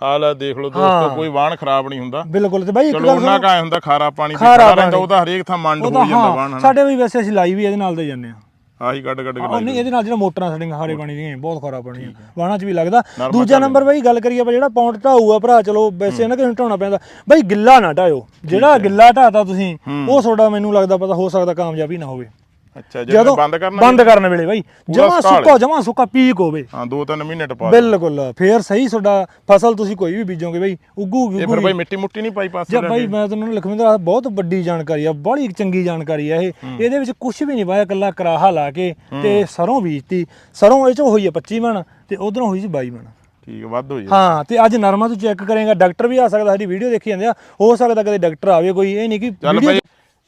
ਆ ਲੈ ਦੇਖ ਲਓ ਦੋਸਤੋ ਕੋਈ ਵਾਹਣ ਖਰਾਬ ਨਹੀਂ ਹੁੰਦਾ। ਬਿਲਕੁਲ ਤੇ ਬਾਈ ਇੱਕ ਚਲੋ ਗੱਲ ਉਹਨਾਂ ਕਾ ਹੁੰਦਾ ਖਾਰਾ ਪਾਣੀ ਤੇ ਖਾਰਾ ਰਹਿੰਦਾ। ਉਹ ਤਾਂ ਹਰੇਕ ਥਾਂ ਮੰਡ ਹੋ ਜਾਂਦਾ ਹਾਂ ਹਨਾ। ਸਾਡੇ ਵੀ ਵੈਸੇ ਅਸੀਂ ਲਾਈ ਵੀ ਇਹਦੇ ਨਾਲ ਦੇ ਜਾਂਦੇ ਆ ਆਹੀ ਕੱਢ ਕੱਢ ਕੇ ਨਹੀਂ ਇਹਦੇ ਨਾਲ ਜਿਹੜਾ ਮੋਟਰਾਂ ਸਾਡੀਆਂ ਖਾਰੇ ਪਾਣੀ ਦੀਆਂ ਬਹੁਤ ਖਾਰਾ ਪਾਣੀ ਆ। ਵਾਹਣਾ 'ਚ ਵੀ ਲੱਗਦਾ। ਦੂਜਾ ਨੰਬਰ ਬਾਈ ਗੱਲ ਕਰੀਏ ਆਪਾਂ ਜਿਹੜਾ ਪੌਂਡ ਢਾਊਗਾ ਭਰਾ ਚਲੋ ਵੈਸੇ ਨਾ ਕਿਸੇ ਨੂੰ ਢਾਉਣਾ ਪੈਂਦਾ। ਬਾਈ ਗਿੱਲਾ ਨਾ ਢਾਇਓ। ਜਿਹੜਾ ਗਿੱਲਾ ਢਾਤਾ ਤੁਸੀਂ ਉਹ ਤੁਹਾਡਾ ਮੈਨੂੰ ਲੱਗਦਾ ਪਤਾ ਹੋ ਸਕਦਾ ਕਾਮਯਾਬੀ ਨਾ ਹੋਵੇ। ਅੱਛਾ ਜਦੋਂ ਬੰਦ ਕਰਨਾ ਬੰਦ ਕਰਨ ਵੇਲੇ ਬਾਈ ਜਮਾ ਸੁਕਾ ਸੁੱਕਾ ਜਮਾ ਸੁੱਕਾ ਪੀਕ ਹੋਵੇ। ਹਾਂ ਦੋ ਤਿੰਨ ਮਹੀਨੇ ਟਪਾ ਬਿਲਕੁਲ ਫੇਰ ਸਹੀ ਤੁਹਾਡਾ ਫਸਲ ਤੁਸੀਂ ਕੋਈ ਵੀ ਬੀਜੋਗੇ ਬਈ ਉੱਗੂਗੀ ਇਹ ਫਿਰ ਬਈ ਮਿੱਟੀ ਮੁੱਟੀ ਨਹੀਂ ਪਾਈ ਪਾਸੇ ਜਾਂ ਬਾਈ ਮੈਂ ਤੁਹਾਨੂੰ ਲਖਵਿੰਦਰ ਆਹ ਬਹੁਤ ਵੱਡੀ ਜਾਣਕਾਰੀ ਆ ਬੜੀ ਚੰਗੀ ਜਾਣਕਾਰੀ ਆ ਇਹ। ਇਹਦੇ ਵਿੱਚ ਕੁਝ ਵੀ ਨਹੀਂ ਪਾਇਆ ਕੱਲਾ ਕਰਾਹਾ ਲਾ ਕੇ ਤੇ ਸਰੋਂ ਬੀਜਤੀ। ਸਰੋਂ ਇਹ ਚ ਹੋਈ ਆ 25 ਮਣ ਤੇ ਉਧਰੋਂ ਹੋਈ ਸੀ 22 ਮਣ। ਠੀਕ ਹੈ, ਵੱਧ ਹੋਈ ਹਾਂ ਤੇ ਅੱਜ ਨਰਮਾ ਤੂੰ ਚੈੱਕ ਕਰੇਗਾ ਡਾਕਟਰ ਵੀ ਆ ਸਕਦਾ ਸਾਡੀ ਵੀਡੀਓ ਦੇਖੀ ਜਾਂਦੇ ਆ। ਹੋ ਸਕਦਾ ਕਦੇ ਡਾਕਟਰ ਆਵੇ ਕੋਈ ਇਹ ਨਹੀਂ ਕਿ ਚੱਲ video- ਬਈ।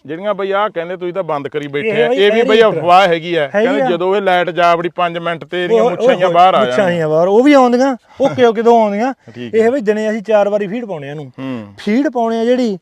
ਜਿਹੜੀਆਂ ਬਈ ਆ ਕਹਿੰਦੇ ਤੁਸੀਂ ਤਾਂ ਬੰਦ ਕਰੀ ਬੈਠੇ ਆ ਬਈ ਇਹ ਵੀ ਬਈ ਅਫਵਾਹ ਹੈਗੀ ਆ। ਕਹਿੰਦੇ। ਜਦੋਂ ਇਹ ਲਾਈਟ ਜਾਵੜੀ 5 ਮਿੰਟ ਤੇ ਇਹਦੀਆਂ ਉਹ- ਮੁੱਛਾਂ ਉਹ- ਬਾਹਰ ਆ ਮੁੱਛਾਂ ਜਾਣ। ਆਈਆਂ ਬਾਹਰ ਉਹ ਵੀ ਆਉਂਦੀਆਂ ਓਕੇ ਓਕੇ ਦੋ ਆਉਂਦੀਆਂ। ਇਹ ਬਈ ਦਿਨੇ ਅਸੀਂ ਚਾਰ ਵਾਰੀ ਫੀਡ ਪਾਉਣੇ ਆ ਇਹਨੂੰ। ਫੀਡ ਪਾਉਣੇ ਆ ਜਿਹੜੀ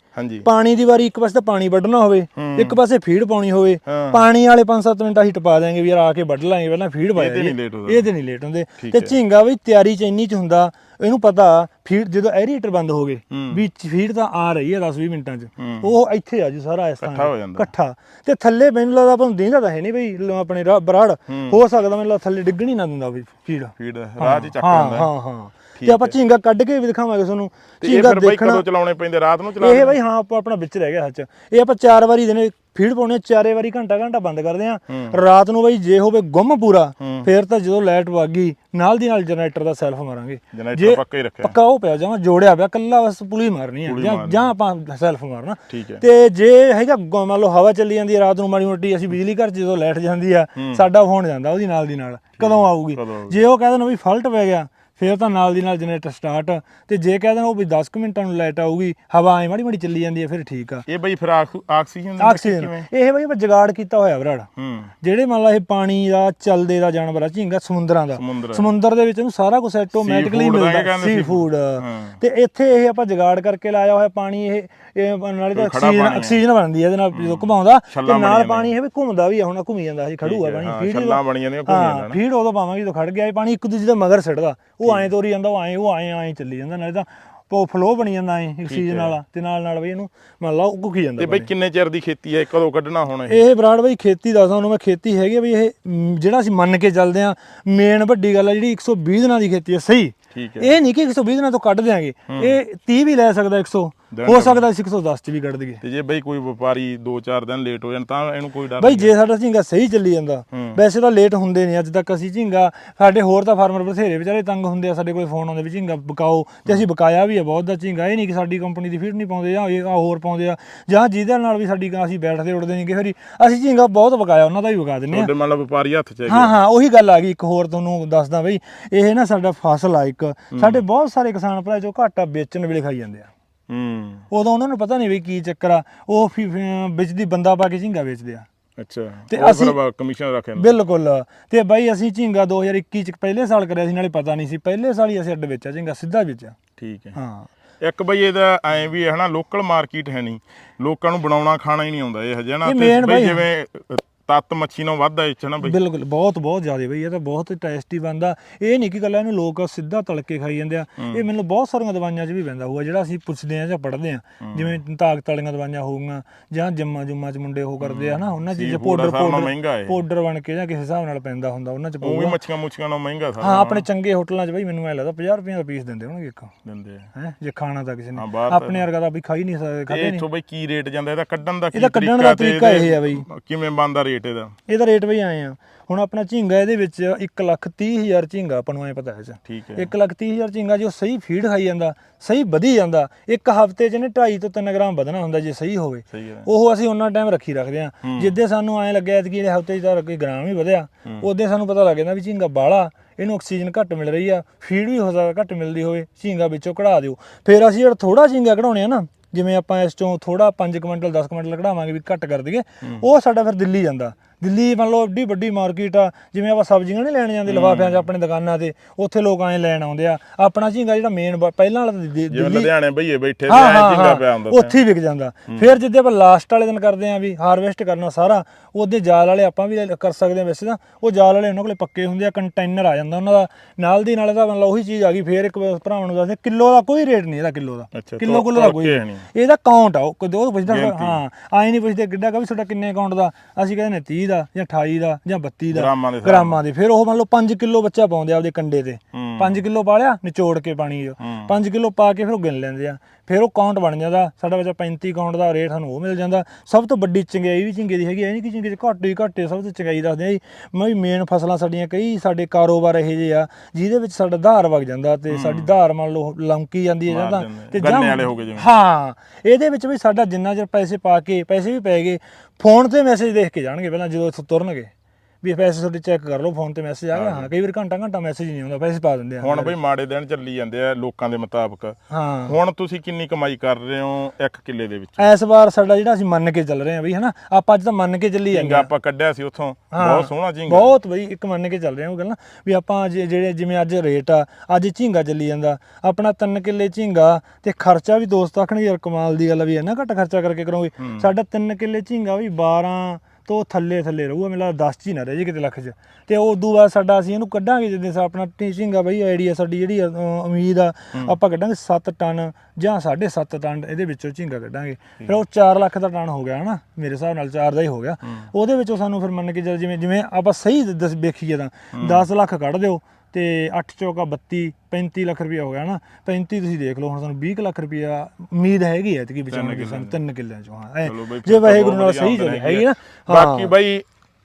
ਪਾਣੀ ਦੀ ਵਾਰੀ ਇੱਕ ਪਾਸੇ ਤਾਂ ਪਾਣੀ ਵੱਢਣਾ ਹੋਵੇ ਇੱਕ ਪਾਸੇ ਫੀਡ ਪਾਉਣੀ ਹੋਵੇ। ਪਾਣੀ ਵਾਲੇ 5-7 ਮਿੰਟ ਅਸੀਂ ਟਪਾ ਦਿਆਂਗੇ ਵੀ ਯਾਰ ਆ ਕੇ ਵੱਢ ਲਾਂਗੇ ਪਹਿਲਾਂ ਫੀਡ ਪਾਇਆ ਜੀ। ਇਹ ਤੇ ਨਹੀਂ ਲੇਟ ਹੁੰਦੇ। ਤੇ। ਝੀਂਗਾ ਵੀ ਤਿਆਰੀ ਚ ਇੰਨੀ ਚ ਹੁੰਦਾ ਇਹਨੂੰ ਪਤਾ ਫੀਡ ਜਦੋਂ ਐਰੀਏਟਰ ਬੰਦ ਹੋ ਗਏ ਹੂੰ। ਵੀ ਫੀਡ ਤਾਂ ਆ ਰਹੀ ਹੈ 10-20 ਮਿੰਟਾਂ ਚ। ਹੂੰ। ਉਹ ਇੱਥੇ ਆ ਜੂ ਸਾਰਾ ਇਸ ਤਰ੍ਹਾਂ ਇਕੱਠਾ ਹੋ ਜਾਂਦਾ। ਇਕੱਠਾ। ਤੇ ਥੱਲੇ ਮੈਨੂੰ ਲੱਗਦਾ ਆਪਾਂ ਨੂੰ ਦਿੰਦਾ ਤਾਂ ਹੈ ਨਹੀਂ ਬਈ ਆਪਣੇ ਬਰਾੜ। ਹੋ। ਸਕਦਾ ਮੈਨੂੰ ਲੱਗਦਾ ਥੱਲੇ ਡਿੱਗਣੀ ਨਾ ਦਿੰਦਾ ਵੀ ਫੀਡ। ਫੀਡ ਰਾਹ 'ਚ ਚੱਕ ਹਾਂ ਜਾਂਦਾ ਹਾਂ। ਹਾਂ ਤੇ ਆਪਾਂ ਝੀਂਗਾ ਕੱਢ ਕੇ ਵੀ ਦਿਖਾਵਾਂਗੇ ਤੁਹਾਨੂੰ। ਇਹ ਝੀਂਗਾ ਫਿਰ ਬਈ ਦੇਖਣਾ। ਕਦੋਂ ਚਲਾਉਣੇ ਪੈਂਦੇ? ਰਾਤ ਨੂੰ ਚਲਾ ਇਹ ਬਈ ਹਾਂ ਆਪਾਂ ਆਪਣਾ ਵਿੱਚ ਰਹਿ ਗਿਆ ਸੱਚ। ਇਹ ਆਪਾਂ ਚਾਰ ਵਾਰੀ ਦਿਨੇ ਫੀਡ ਪਾਉਣੇ ਚਾਰੇ ਵਾਰੀ ਘੰਟਾ ਘੰਟਾ ਬੰਦ ਕਰਦੇ ਆ ਰਾਤ ਨੂੰ ਬਈ ਜੇ ਹੋਵੇ ਗੁੰਮ ਪੂਰਾ ਫੇਰ ਤਾਂ ਜਦੋਂ ਲਾਈਟ ਵਗ ਗਈ ਨਾਲ ਦੀ ਨਾਲ ਜਨਰੇਟਰ ਦਾ ਸੈਲਫ ਮਾਰਾਂਗੇ। ਜਨਰੇਟਰ ਪੱਕਾ ਹੀ ਰੱਖਿਆ। ਪੱਕਾ ਉਹ ਪਿਆ ਜਾਵਾਂ ਜੋੜਿਆ ਪਿਆ ਕੱਲਾ ਬਸ ਪੁਲੀ ਮਾਰਨੀ ਆ। ਜਾਂ ਜਾਂ ਆਪਾਂ ਸੈਲਫ ਮਾਰਨਾ। ਤੇ ਜੇ ਹੈਗਾ ਮੰਨ ਲਓ ਹਵਾ ਚੱਲੀ ਜਾਂਦੀ ਹੈ ਰਾਤ ਨੂੰ ਮਾੜੀ ਮੋਟੀ ਅਸੀਂ ਬਿਜਲੀ ਘਰ ਜਦੋਂ ਲਾਈਟ ਜਾਂਦੀ ਆ ਸਾਡਾ ਫੋਨ ਜਾਂਦਾ ਉਹਦੀ ਨਾਲ ਦੀ ਨਾਲ। ਕਦੋਂ ਆਊਗੀ? ਜੇ ਉਹ ਕਹਿੰਦੇ ਨੇ ਵੀ ਫਾਲਟ ਪੈ ਗਿਆ ਫੇਰ ਤਾਂ ਨਾਲ ਦੀ ਨਾਲ ਜਨਰੇਟਰ ਸਟਾਰਟ ਤੇ ਜੇ ਕਹਿੰਦੇ ਨੇ ਉਹ ਵੀ 10 ਕੁ ਮਿੰਟਾਂ ਨੂੰ ਲਾਈਟ ਆਊਗੀ ਹਵਾ ਐ ਮਾੜੀ ਮਾੜੀ ਚੱਲੀ ਜਾਂਦੀ ਹੈ ਫਿਰ ਠੀਕ ਆ। ਇਹ ਬਈ ਫਿਰ ਆਕ- ਆਕਸੀਜਨ ਦਾ ਆਕਸੀਜਨ। ਕਿਵੇਂ? ਇਹ ਬਈ ਆਪਾਂ ਜਗਾੜ ਕੀਤਾ ਹੋਇਆ ਬਰਾੜ ਹੂੰ। ਜਿਹੜੇ ਮੰਨ ਲਾ ਇਹ ਪਾਣੀ ਦਾ ਚੱਲਦੇ ਦਾ ਜਾਨਵਰ ਆ ਝੀਂਗਾ ਸਮੁੰਦਰਾਂ ਦਾ। ਸਮੁੰਦਰ ਦੇ। ਵਿੱਚ ਇਹਨੂੰ ਸਾਰਾ ਕੁਝ ਆਟੋਮੈਟਿਕਲੀ ਦਾ ਮਿਲਦਾ। ਸੀ। ਫੂਡ। ਤੇ ਇੱਥੇ ਇਹ ਆਪਾਂ ਜਗਾੜ ਕਰਕੇ ਲਾਇਆ ਹੋਇਆ ਪਾਣੀ ਇਹ ਇਹ ਨਾਲੇ ਖੜਾ ਆਕਸੀਜਨ। ਆਕਸੀਜਨ ਬਣਦੀ ਹੈ ਇਹਦੇ ਨਾਲ ਜਦੋਂ ਘੁਮਾਉਂਦਾ ਤੇ ਨਾਲ ਪਾਣੀ ਇਹ ਵੀ ਘੁੰਮਦਾ ਵੀ ਆ ਹੁਣ ਘੁੰਮੀ ਜਾਂਦਾ ਸੀ ਖੜੂਗਾ ਪਾਣੀ ਫੀਡ ਛੱਲਾਂ ਘੁੰਮੀ ਜਾਂਦਾ। ਫੀਡ ਉਦੋਂ ਪਾਵਾਂਗੇ ਜਦੋਂ ਖੜ ਗਿਆ ਇਹ ਪਾਣੀ ਇੱਕ ਦੂਜੇ ਦੇ ਮਗਰ ਸਿੱਟਦਾ ਉਹ ਐਂ ਤੋਰੀ ਜਾਂਦਾ ਉਹ ਐਂ ਉਹ ਐਂ ਐਂ ਚੱਲੀ ਜਾਂਦਾ ਨਾਲੇ ਤਾਂ ਉਹ ਫਲੋ ਬਣੀ ਜਾਂਦਾ ਐ ਆਕਸੀਜਨ ਵਾਲਾ। ਤੇ ਨਾਲ ਨਾਲ ਬਈ ਇਹਨੂੰ ਮੰਨ ਲਾ ਘੁਕੀ ਜਾਂਦਾ ਤੇ ਬਈ ਕਿੰਨੇ ਚਿਰ ਦੀ ਖੇਤੀ ਹੈ? ਕਦੋਂ ਕੱਢਣਾ ਹੁਣ ਇਹ? ਇਹ ਬਰਾੜ ਬਈ ਖੇਤੀ ਦਾ ਤੁਹਾਨੂੰ ਮੈਂ ਖੇਤੀ ਹੈਗੀ ਵੀ ਇਹ ਜਿਹੜਾ ਅਸੀਂ ਮੰਨ ਕੇ ਚੱਲਦੇ ਆ ਮੇਨ ਵੱਡੀ ਗੱਲ ਆ ਜਿਹੜੀ 120 ਦਿਨਾਂ ਦੀ ਖੇਤੀ ਹੈ ਸਹੀ? ਇਹ ਨਹੀਂ ਕਿ 120 ਦਿਨਾਂ ਤੋਂ ਕੱਢ ਦਿਆਂਗੇ। ਇਹ 30 ਵੀ ਲੈ ਸਕਦਾ 100 ਦਿਨ ਹੋ ਸਕਦਾ ਅਸੀਂ 110 ਚ ਵੀ ਕੱਢ ਦਈਏ। ਤੇ ਜੇ ਬਈ ਕੋਈ ਵਪਾਰੀ 2-4 ਦਿਨ ਲੇਟ ਹੋ ਜਾਣ ਤਾਂ ਇਹਨੂੰ ਕੋਈ ਡਰ ਬਈ ਜੇ ਸਾਡਾ ਝੀਂਗਾ ਸਹੀ ਚੱਲੀ ਜਾਂਦਾ ਹੂੰ। ਵੈਸੇ ਤਾਂ ਲੇਟ ਹੁੰਦੇ ਨਹੀਂ ਅੱਜ ਤੱਕ ਅਸੀਂ ਝੀਂਗਾ ਸਾਡੇ ਹੋਰ ਤਾਂ ਫਾਰਮਰ ਬਥੇਰੇ ਵਿਚਾਰੇ ਤੰਗ ਹੁੰਦੇ ਆ ਸਾਡੇ ਕੋਲ ਫੋਨ ਆਉਂਦੇ ਵੀ ਝੀਂਗਾ ਬਕਾਓ ਤੇ ਅਸੀਂ ਬਕਾਇਆ ਵੀ ਆ ਬਹੁਤ ਦਾ ਝੀਂਗਾ ਇਹ ਨਹੀਂ ਕਿ ਸਾਡੀ ਕੰਪਨੀ ਦੀ ਫੀਡ ਨਹੀਂ ਪਾਉਂਦੇ ਜਾਂ ਇਹ ਹੋਰ ਪਾਉਂਦੇ ਆ ਜਾਂ ਜਿਹਦੇ ਨਾਲ ਵੀ ਸਾਡੀ ਅਸੀਂ ਬੈਠਦੇ ਉੜਦੇ ਨਹੀਂ ਕਿ ਫਿਰ ਅਸੀਂ ਝੀਂਗਾ ਬਹੁਤ ਬਕਾਇਆ ਉਹਨਾਂ ਦਾ ਵੀ ਬਕਾ ਦਿੰਨੇ ਆ। ਤੁਹਾਡੇ ਮੰਨ ਲਓ ਵਪਾਰੀ ਹੱਥ 'ਚ ਹੈਗੇ ਹਾਂ ਹਾਂ ਉਹੀ ਗੱਲ ਆ ਗਈ ਇੱਕ ਹੋਰ ਤੁਹਾਨੂੰ ਦੱਸਦਾ ਬਈ ਇਹ ਨਾ ਸਾਡਾ ਫਸਲ ਆ ਇੱਕ ਸਾਡੇ ਬਹੁਤ ਸਾਰੇ ਕਿਸਾਨ ਭਰਾ ਜੋ ਘਾਟਾ ਵੇਚਣ ਵੇਲੇ ਖਾਈ ਜਾਂਦੇ ਆ। ਹੂੰ। ਉਦੋਂ ਉਹਨਾਂ ਨੂੰ ਪਤਾ ਨਹੀਂ ਵੀ ਕੀ ਚੱਕਰ ਆ ਉਹ ਫਿਰ- ਫਿਰ ਵਿੱਚ ਦੀ ਬੰਦਾ ਪਾ ਕੇ ਝੀਂਗਾ ਵੇਚਦੇ ਆ। ਅੱਛਾ ਤੇ ਉਹ ਅਸੀਂ- ਫਿਰ ਕਮਿਸ਼ਨ ਰੱਖਿਆ ਹੁੰਦਾ। ਬਿਲਕੁਲ ਤੇ ਬਾਈ ਅਸੀਂ ਝੀਂਗਾ 2021 ਚ ਪਹਿਲੇ ਸਾਲ ਕਰਿਆ ਸੀ ਨਾਲੇ ਪਤਾ ਨਹੀਂ ਸੀ ਪਹਿਲੇ ਸਾਲ ਹੀ ਅਸੀਂ ਅੱਡ ਵੇਚਿਆ ਝੀਂਗਾ ਸਿੱਧਾ ਵੇਚਿਆ। ਠੀਕ ਹੈ। ਹਾਂ। ਇੱਕ ਬਈ ਇਹਦਾ ਐਂ ਵੀ ਹੈ ਨਾ ਲੋਕਲ ਮਾਰਕੀਟ ਹੈ ਨਹੀਂ। ਲੋਕਾਂ ਨੂੰ ਬਣਾਉਣਾ ਖਾਣਾ ਹੀ ਨਹੀਂ ਆਉਂਦਾ ਇਹ ਹਜੇ ਨਾ ਇਹ ਤੇ main ਬਈ ਬਈ- ਜਿਵੇਂ ਅ, ਤੱਤ ਮੱਛੀ ਨਾਲ ਵੱਧ ਇੱਥੇ ਨਾ ਬਈ। ਬਿਲਕੁਲ ਬਹੁਤ ਬਹੁਤ ਜ਼ਿਆਦਾ ਬਈ ਇਹ ਤਾਂ ਬਹੁਤ ਟੇਸਟੀ ਬਣਦਾ। ਇਹ ਨਹੀਂ ਕਿ ਗੱਲਾਂ ਇਹਨੂੰ ਲੋਕ ਸਿੱਧਾ ਤੜਕੇ ਖਾਈ ਜਾਂਦੇ ਆ। ਇਹ ਮੈਨੂੰ ਬਹੁਤ ਸਾਰੀਆਂ ਦਵਾਈਆਂ 'ਚ ਵੀ ਪੈਂਦਾ ਹੋਊਗਾ ਜਿਹੜਾ ਅਸੀਂ ਪੁੱਛਦੇ ਆ ਜਾਂ ਪੜ੍ਹਦੇ ਆ ਜਿਵੇਂ ਤਾਕਤ ਵਾਲੀਆਂ ਦਵਾਈਆਂ ਹੋਊਗੀਆਂ ਜਾਂ ਜੰਮਾ ਜੁੰਮਾ 'ਚ ਮੁੰਡੇ ਉਹ ਕਰਦੇ ਆ ਨਾ ਉਹਨਾਂ 'ਚ ਜੇ ਪਾਊਡਰ ਪਾਊਡਰ ਬਣ ਕੇ ਜਾਂ ਕਿਸੇ ਹਿਸਾਬ ਨਾਲ ਪੈਂਦਾ ਹੁੰਦਾ ਉਹਨਾਂ 'ਚ ਉਹ ਵੀ ਮੱਛੀਆਂ ਮੁੱਛੀਆਂ ਨਾਲ ਮਹਿੰਗਾ ਸਾਰਾ। ਹਾਂ ਆਪਣੇ ਚੰਗੇ ਹੋਟਲਾਂ 'ਚ ਬਈ ਮੈਨੂੰ ਐ ਲੱਗਦਾ 50 ਰੁਪਏ ਦਾ ਪੀਸ ਦਿੰਦੇ ਹੋਣਗੇ ਇੱਕ। ਦਿੰਦੇ ਆ। ਹੈ ਜੇ ਖਾਣਾ ਤਾਂ ਕਿਸੇ ਨੇ। ਤਾਂ- ਆਪਣੇ ਵਰਗਾ ਤਾਂ ਵੀ ਖਾਈ ਨਹੀਂ ਸਕਦੇ ਤੇ ਖਾਦੇ ਨਹੀਂ ਇੱਥੋਂ ਬਈ ਕੀ ਰੇਟ ਜਾਂਦਾ ਇਹਦਾ ਕੱਢਣ ਦਾ ਕੀ ਇਹਦਾ ਕੱਢਣ ਦਾ ਤੇ ਤਰੀਕਾ ਇਹ ਆ ਬਈ। ਕਿਵੇਂ ਬਣਦਾ ਰੇਟ ਇਹਦਾ? ਇਹਦਾ ਰੇਟ ਬਈ ਆਏ ਆ। ਹੁਣ ਆਪਣਾ ਝੀਂਗਾ ਇਹਦੇ ਵਿੱਚ 1 ਲੱਖ 30 ਹਜ਼ਾਰ ਝੀਂਗਾ ਆਪਾਂ ਨੂੰ ਐ ਪਤਾ ਹੈ ਜੀ। ਠੀਕ ਹੈ। 1 ਲੱਖ 30 ਹਜ਼ਾਰ ਝੀਂਗਾ ਜੋ ਸਹੀ ਫੀਡ ਖਾਈ ਜਾਂਦਾ ਸਹੀ ਵਧੀ ਜਾਂਦਾ ਇੱਕ ਹਫ਼ਤੇ 'ਚ ਇਹਨੇ 2.5 ਤੋਂ 3 ਗ੍ਰਾਮ ਵਧਣਾ ਹੁੰਦਾ ਜੇ ਸਹੀ ਹੋਵੇ। ਸਹੀ ਹੈ। ਉਹ ਅਸੀਂ ਉਹਨਾਂ ਟਾਈਮ ਰੱਖੀ ਰੱਖਦੇ ਆ ਜਿੱਦੇ ਸਾਨੂੰ ਐ ਲੱਗਿਆ ਕਿ ਇਹ ਹਫ਼ਤੇ 'ਚ ਤਾਂ ਕੋਈ ਗ੍ਰਾਮ ਹੀ ਵਧਿਆ। ਉਦੋਂ ਸਾਨੂੰ ਪਤਾ ਲੱਗ ਜਾਂਦਾ ਵੀ ਝੀਂਗਾ ਬਾਲਾ ਇਹਨੂੰ ਆਕਸੀਜਨ ਘੱਟ ਮਿਲ ਰਹੀ ਆ ਫੀਡ ਵੀ ਹੋ ਸਕਦਾ ਘੱਟ ਮਿਲਦੀ ਹੋਵੇ ਝੀਂਗਾ ਵਿੱਚੋਂ ਕਢਾ ਦਿਓ। ਫਿਰ ਅਸੀਂ ਜਿਹੜਾ ਥੋੜਾ ਝੀਂਗਾ ਕਢਾਉਣੇ ਆ ਨਾ ਜਿਵੇਂ ਆਪਾਂ ਇਸ ਚੋਂ ਥੋੜਾ 5 ਕੁਇੰਟਲ 10 ਕੁਇੰਟਲ ਕਢਾਵਾਂਗੇ ਵੀ ਘੱਟ ਕਰ ਦਈਏ ਉਹ ਸਾਡਾ ਫਿਰ ਦਿੱਲੀ ਜਾਂਦਾ। ਦਿੱਲੀ ਮੰਨ ਲਓ ਏਡੀ ਵੱਡੀ ਮਾਰਕੀਟ ਆ ਜਿਵੇਂ ਆਪਾਂ ਸਬਜ਼ੀਆਂ ਨਹੀਂ ਲੈਣ ਜਾਂਦੇ ਲਿਫਾਫਿਆਂ 'ਚ ਆਪਣੇ ਦੁਕਾਨਾਂ ਤੇ ਉੱਥੇ ਲੋਕ ਐਂ ਲੈਣ ਆਉਂਦੇ ਆ। ਆਪਣਾ ਝੀਂਗਾ ਜਿਹੜਾ ਮੇਨ ਪਹਿਲਾਂ ਵਾਲਾ ਦਿੱਲੀ- ਜਿਵੇਂ ਲੁਧਿਆਣੇ ਬਈਏ ਬੈਠੇ ਤੇ ਹਾਂ ਐ ਹਾਂ ਝਿੰਗਾ ਪਿਆ ਹੁੰਦਾ ਹਾਂ, ਉੱਥੇ ਹੀ ਵਿਕ ਜਾਂਦਾ। ਫਿਰ ਜਿੱਦੇ ਆਪਾਂ ਲਾਸਟ ਵਾਲੇ ਦਿਨ ਕਰਦੇ ਆਂ ਵੀ ਹਾਰਵੈਸਟ ਕਰਨਾ ਸਾਰਾ ਉਹਦੇ ਜਾਲ ਵਾਲੇ ਆਪਾਂ ਵੀ ਕਰ ਸਕਦੇ ਆ ਵੈਸੇ ਤਾਂ ਉਹ ਜਾਲ ਵਾਲੇ ਉਹਨਾਂ ਕੋਲੇ ਪੱਕੇ ਹੁੰਦੇ ਆ ਕੰਟੇਨਰ ਆ ਜਾਂਦਾ ਉਹਨਾਂ ਦਾ। ਨਾਲ ਦੀ ਨਾਲੇ ਦਾ ਮਤਲਬ ਉਹੀ ਚੀਜ਼ ਆ ਗਈ ਫਿਰ ਇੱਕ ਭਰਾਵਾਂ ਨੂੰ ਦੱਸਦੇ ਕਿਲੋ ਦਾ ਕੋਈ ਰੇਟ ਨਹੀਂ ਇਹਦਾ ਕਿਲੋ ਦਾ। ਅੱਛਾ, ਕਿਲੋ ਤੋਲ- ਕਿਲੋ ਦਾ ਤੋਲ ਕੋਈ ਕੇ ਨਹੀਂ। ਇਹਦਾ ਕਾਊਂਟ ਆ ਉਹ ਕਦੇ ਉਹ ਪੁੱਛਦਾ ਹਾਂ ਆਏ ਨਹੀਂ ਪੁੱਛਦੇ ਕਿੱਡਾ ਕਾ ਵੀ ਤੁਹਾਡਾ ਕਿੰਨੇ ਕਾਊਂਟ ਦਾ? ਅਸੀਂ ਕਹਿੰਦੇ ਨੇ 30 ਦਾ ਜਾਂ 28 ਦਾ ਜਾਂ 32 ਦਾ ਗ੍ਰਾਮਾਂ ਦੇ ਹਿਸਾਬ ਗ੍ਰਾਮਾਂ ਦੇ। ਫਿਰ ਉਹ ਮੰਨ ਲਓ 5 ਕਿਲੋ ਬੱਚਾ ਪਾਉਂਦੇ ਆ ਆਪਦੇ ਕੰਡੇ ਤੇ। ਹੂੰ। 5 ਕਿਲੋ ਪਾ ਲਿਆ ਨਿਚੋੜ ਕੇ ਪਾਣੀ 'ਚ ਹੂੰ। 5 ਕਿਲੋ ਪਾ ਕੇ ਫਿਰ ਉਹ ਗਿਣ ਲੈਂਦੇ ਆ। ਫਿਰ ਉਹ ਕਾਊਂਟ ਬਣ ਜਾਂਦਾ। ਸਾਡਾ ਬੱਚਾ 35 ਕਾਊਂਟ ਦਾ ਰੇਟ ਸਾਨੂੰ ਉਹ ਮਿਲ ਜਾਂਦਾ। ਸਭ ਤੋਂ ਵੱਡੀ ਚੰਗਿਆਈ ਵੀ ਝਿੰਗੇ ਦੀ ਹੈਗੀ ਐ ਨਹੀਂ ਕਿ ਝਿੰਗੇ 'ਚ ਘੱਟ ਹੀ ਘੱਟ ਹੈ, ਸਭ ਤੋਂ ਚੰਗਿਆਈ ਦੱਸਦੇ ਆ ਜੀ। ਮੈਂ ਵੀ ਮੇਨ ਫਸਲਾਂ ਸਾਡੀਆਂ ਕਈ ਸਾਡੇ ਕਾਰੋਬਾਰ ਇਹੋ ਜਿਹੇ ਆ ਜਿਹਦੇ ਵਿੱਚ ਸਾਡਾ ਧਾਰ ਵਗ ਜਾਂਦਾ ਤੇ ਸਾਡੀ ਧਾਰ ਮੰਨ ਲਓ ਲੰਕੀ ਜਾਂਦੀ ਹੈ ਜਾਂ ਤਾਂ ਜਾਂਦੇ ਆ। ਤੇ ਗੰਨੇ ਵਾਲੇ ਹੋ ਗਏ ਜਿਵੇਂ। ਹਾਂ ਇਹਦੇ ਵਿੱਚ ਵੀ ਸਾਡਾ ਜਿੰਨਾ ਚਿਰ ਪੈਸੇ ਪਾ ਕੇ ਪੈਸੇ ਵੀ ਪੈ ਗਏ ਫੋਨ ਤੇ ਮੈਸੇਜ ਦੇਖ ਕੇ ਜਾਣਗੇ ਪਹਿਲਾਂ ਜਦੋਂ ਇੱਥੋਂ ਤੁਰਨਗੇ ਵੀ ਪੈਸੇ ਤੁਹਾਡੇ ਚੈੱਕ ਕਰ ਲਓ ਫੋਨ ਤੇ ਮੈਸੇਜ ਆ ਗਿਆ। ਹਾਂ ਕਈ ਵਾਰ ਘੰਟਾ ਘੰਟਾ ਮੈਸੇਜ ਨਹੀਂ ਆਉਂਦਾ ਪੈਸੇ ਪਾ ਦਿੰਦੇ ਆ ਹੁਣ ਬਈ ਮਾੜੇ ਦਿਨ ਚੱਲੀ ਜਾਂਦੇ ਆ ਲੋਕਾਂ ਦੇ ਮੁਤਾਬਕ। ਹਾਂ। ਹੁਣ ਤੁਸੀਂ ਕਿੰਨੀ ਕਮਾਈ ਕਰ ਰਹੇ ਹੋ ਇੱਕ ਕਿੱਲੇ ਦੇ ਵਿੱਚ? ਇਸ ਵਾਰ ਸਾਡਾ ਜਿਹੜਾ ਅਸੀਂ ਮੰਨ ਕੇ ਚੱਲ ਰਹੇ ਹਾਂ ਬਈ ਹਨਾ ਆਪਾਂ ਅੱਜ ਤਾਂ ਮੰਨ ਕੇ ਚੱਲੀ ਜਾਂਦੇ ਝਿੰਗਾ ਆਪਾਂ ਕੱਢਿਆ ਸੀ ਉੱਥੋਂ ਬਹੁਤ ਸੋਹਣਾ ਝਿੰਗਾ। ਬਹੁਤ ਬਈ ਇੱਕ ਮੰਨ ਕੇ ਚੱਲ ਰਹੇ ਹਾਂ ਉਹ ਗੱਲ ਨਾ ਵੀ ਆਪਾਂ ਜੇ- ਜਿਹੜੇ ਜਿਵੇਂ ਅੱਜ ਰੇਟ ਆ ਅੱਜ ਝੀਂਗਾ ਚੱਲੀ ਜਾਂਦਾ। ਆਪਣਾ 3 ਕਿੱਲੇ ਝੀਂਗਾ ਤੇ ਖਰਚਾ ਵੀ ਦੋਸਤ ਆਖਣਗੇ ਯਾਰ ਕਮਾਲ ਦੀ ਗੱਲ ਆ ਵੀ ਇੰਨਾ ਘੱਟ ਖਰਚਾ ਕਰਕੇ ਕਰੋਗੇ। ਸਾਡਾ 3 ਕਿੱਲੇ ਝੀਂਗਾ ਵੀ 12 ਤੋਂ ਥੱਲੇ ਥੱਲੇ ਰਹੂਗਾ ਮੈਨੂੰ ਲੱਗਦਾ 10 ਚ ਹੀ ਨਾ ਰਹੇ ਜੀ ਕਿਤੇ ਲੱਖ ਚ। ਤੇ ਉਹ ਉਦੋਂ ਬਾਅਦ ਸਾਡਾ ਅਸੀਂ ਇਹਨੂੰ ਕੱਢਾਂਗੇ ਜਿੱਦਾਂ ਸਾ ਆਪਣਾ ਟੀਚਿੰਗ ਆ ਬਈ ਆਈਡੀਆ ਸਾਡੀ ਜਿਹੜੀ ਅ, ਉਮੀਦ ਆ ਆਪਾਂ ਕੱਢਾਂਗੇ 7 ਟਨ ਜਾਂ 7.5 ਟਨ ਇਹਦੇ ਵਿੱਚੋਂ ਝੀਂਗਾ ਕੱਢਾਂਗੇ। ਫਿਰ ਉਹ 4 ਲੱਖ ਦਾ ਟਨ ਹੋ ਗਿਆ ਹਨਾ ਮੇਰੇ ਹਿਸਾਬ ਨਾਲ 4 ਦਾ ਹੀ ਹੋ ਗਿਆ। ਉਹਦੇ ਵਿੱਚੋਂ ਸਾਨੂੰ ਫਿਰ ਮੰਨ ਕੇ ਚੱਲ ਜਿਵੇਂ ਜਿਵੇਂ ਆਪਾਂ ਸਹੀ ਦੱਸ ਵੇਖੀਏ ਤਾਂ 10 ਲੱਖ ਕੱਢ ਦਿਓ ਤੇ 8 ਚੌਕਾ 32 35 ਲੱਖ ਰੁਪਇਆ ਹੋ ਗਿਆ ਨਾ 35 ਤੁਸੀਂ ਦੇਖ ਲਓ ਹੁਣ ਸਾਨੂੰ 20 ਕੁ ਲੱਖ ਰੁਪਇਆ ਉਮੀਦ ਹੈਗੀ ਹੈ ਕਿ ਬਚਾਉਣਗੇ ਸਾਨੂੰ ਤਿੰਨ ਕਿੱਲਿਆਂ ਚੋਂ ਹਾਂ ਐ। ਚਲੋ ਬਈ ਜੇ ਤਾਂ ਵਾਹਿਗੁਰੂ ਨਾਲ ਬਹੁਤ ਸਹੀ ਚੱਲੇ ਆਮਦਨ ਹੈਗੀ ਨਾ? ਬਾਕੀ ਬਾਈ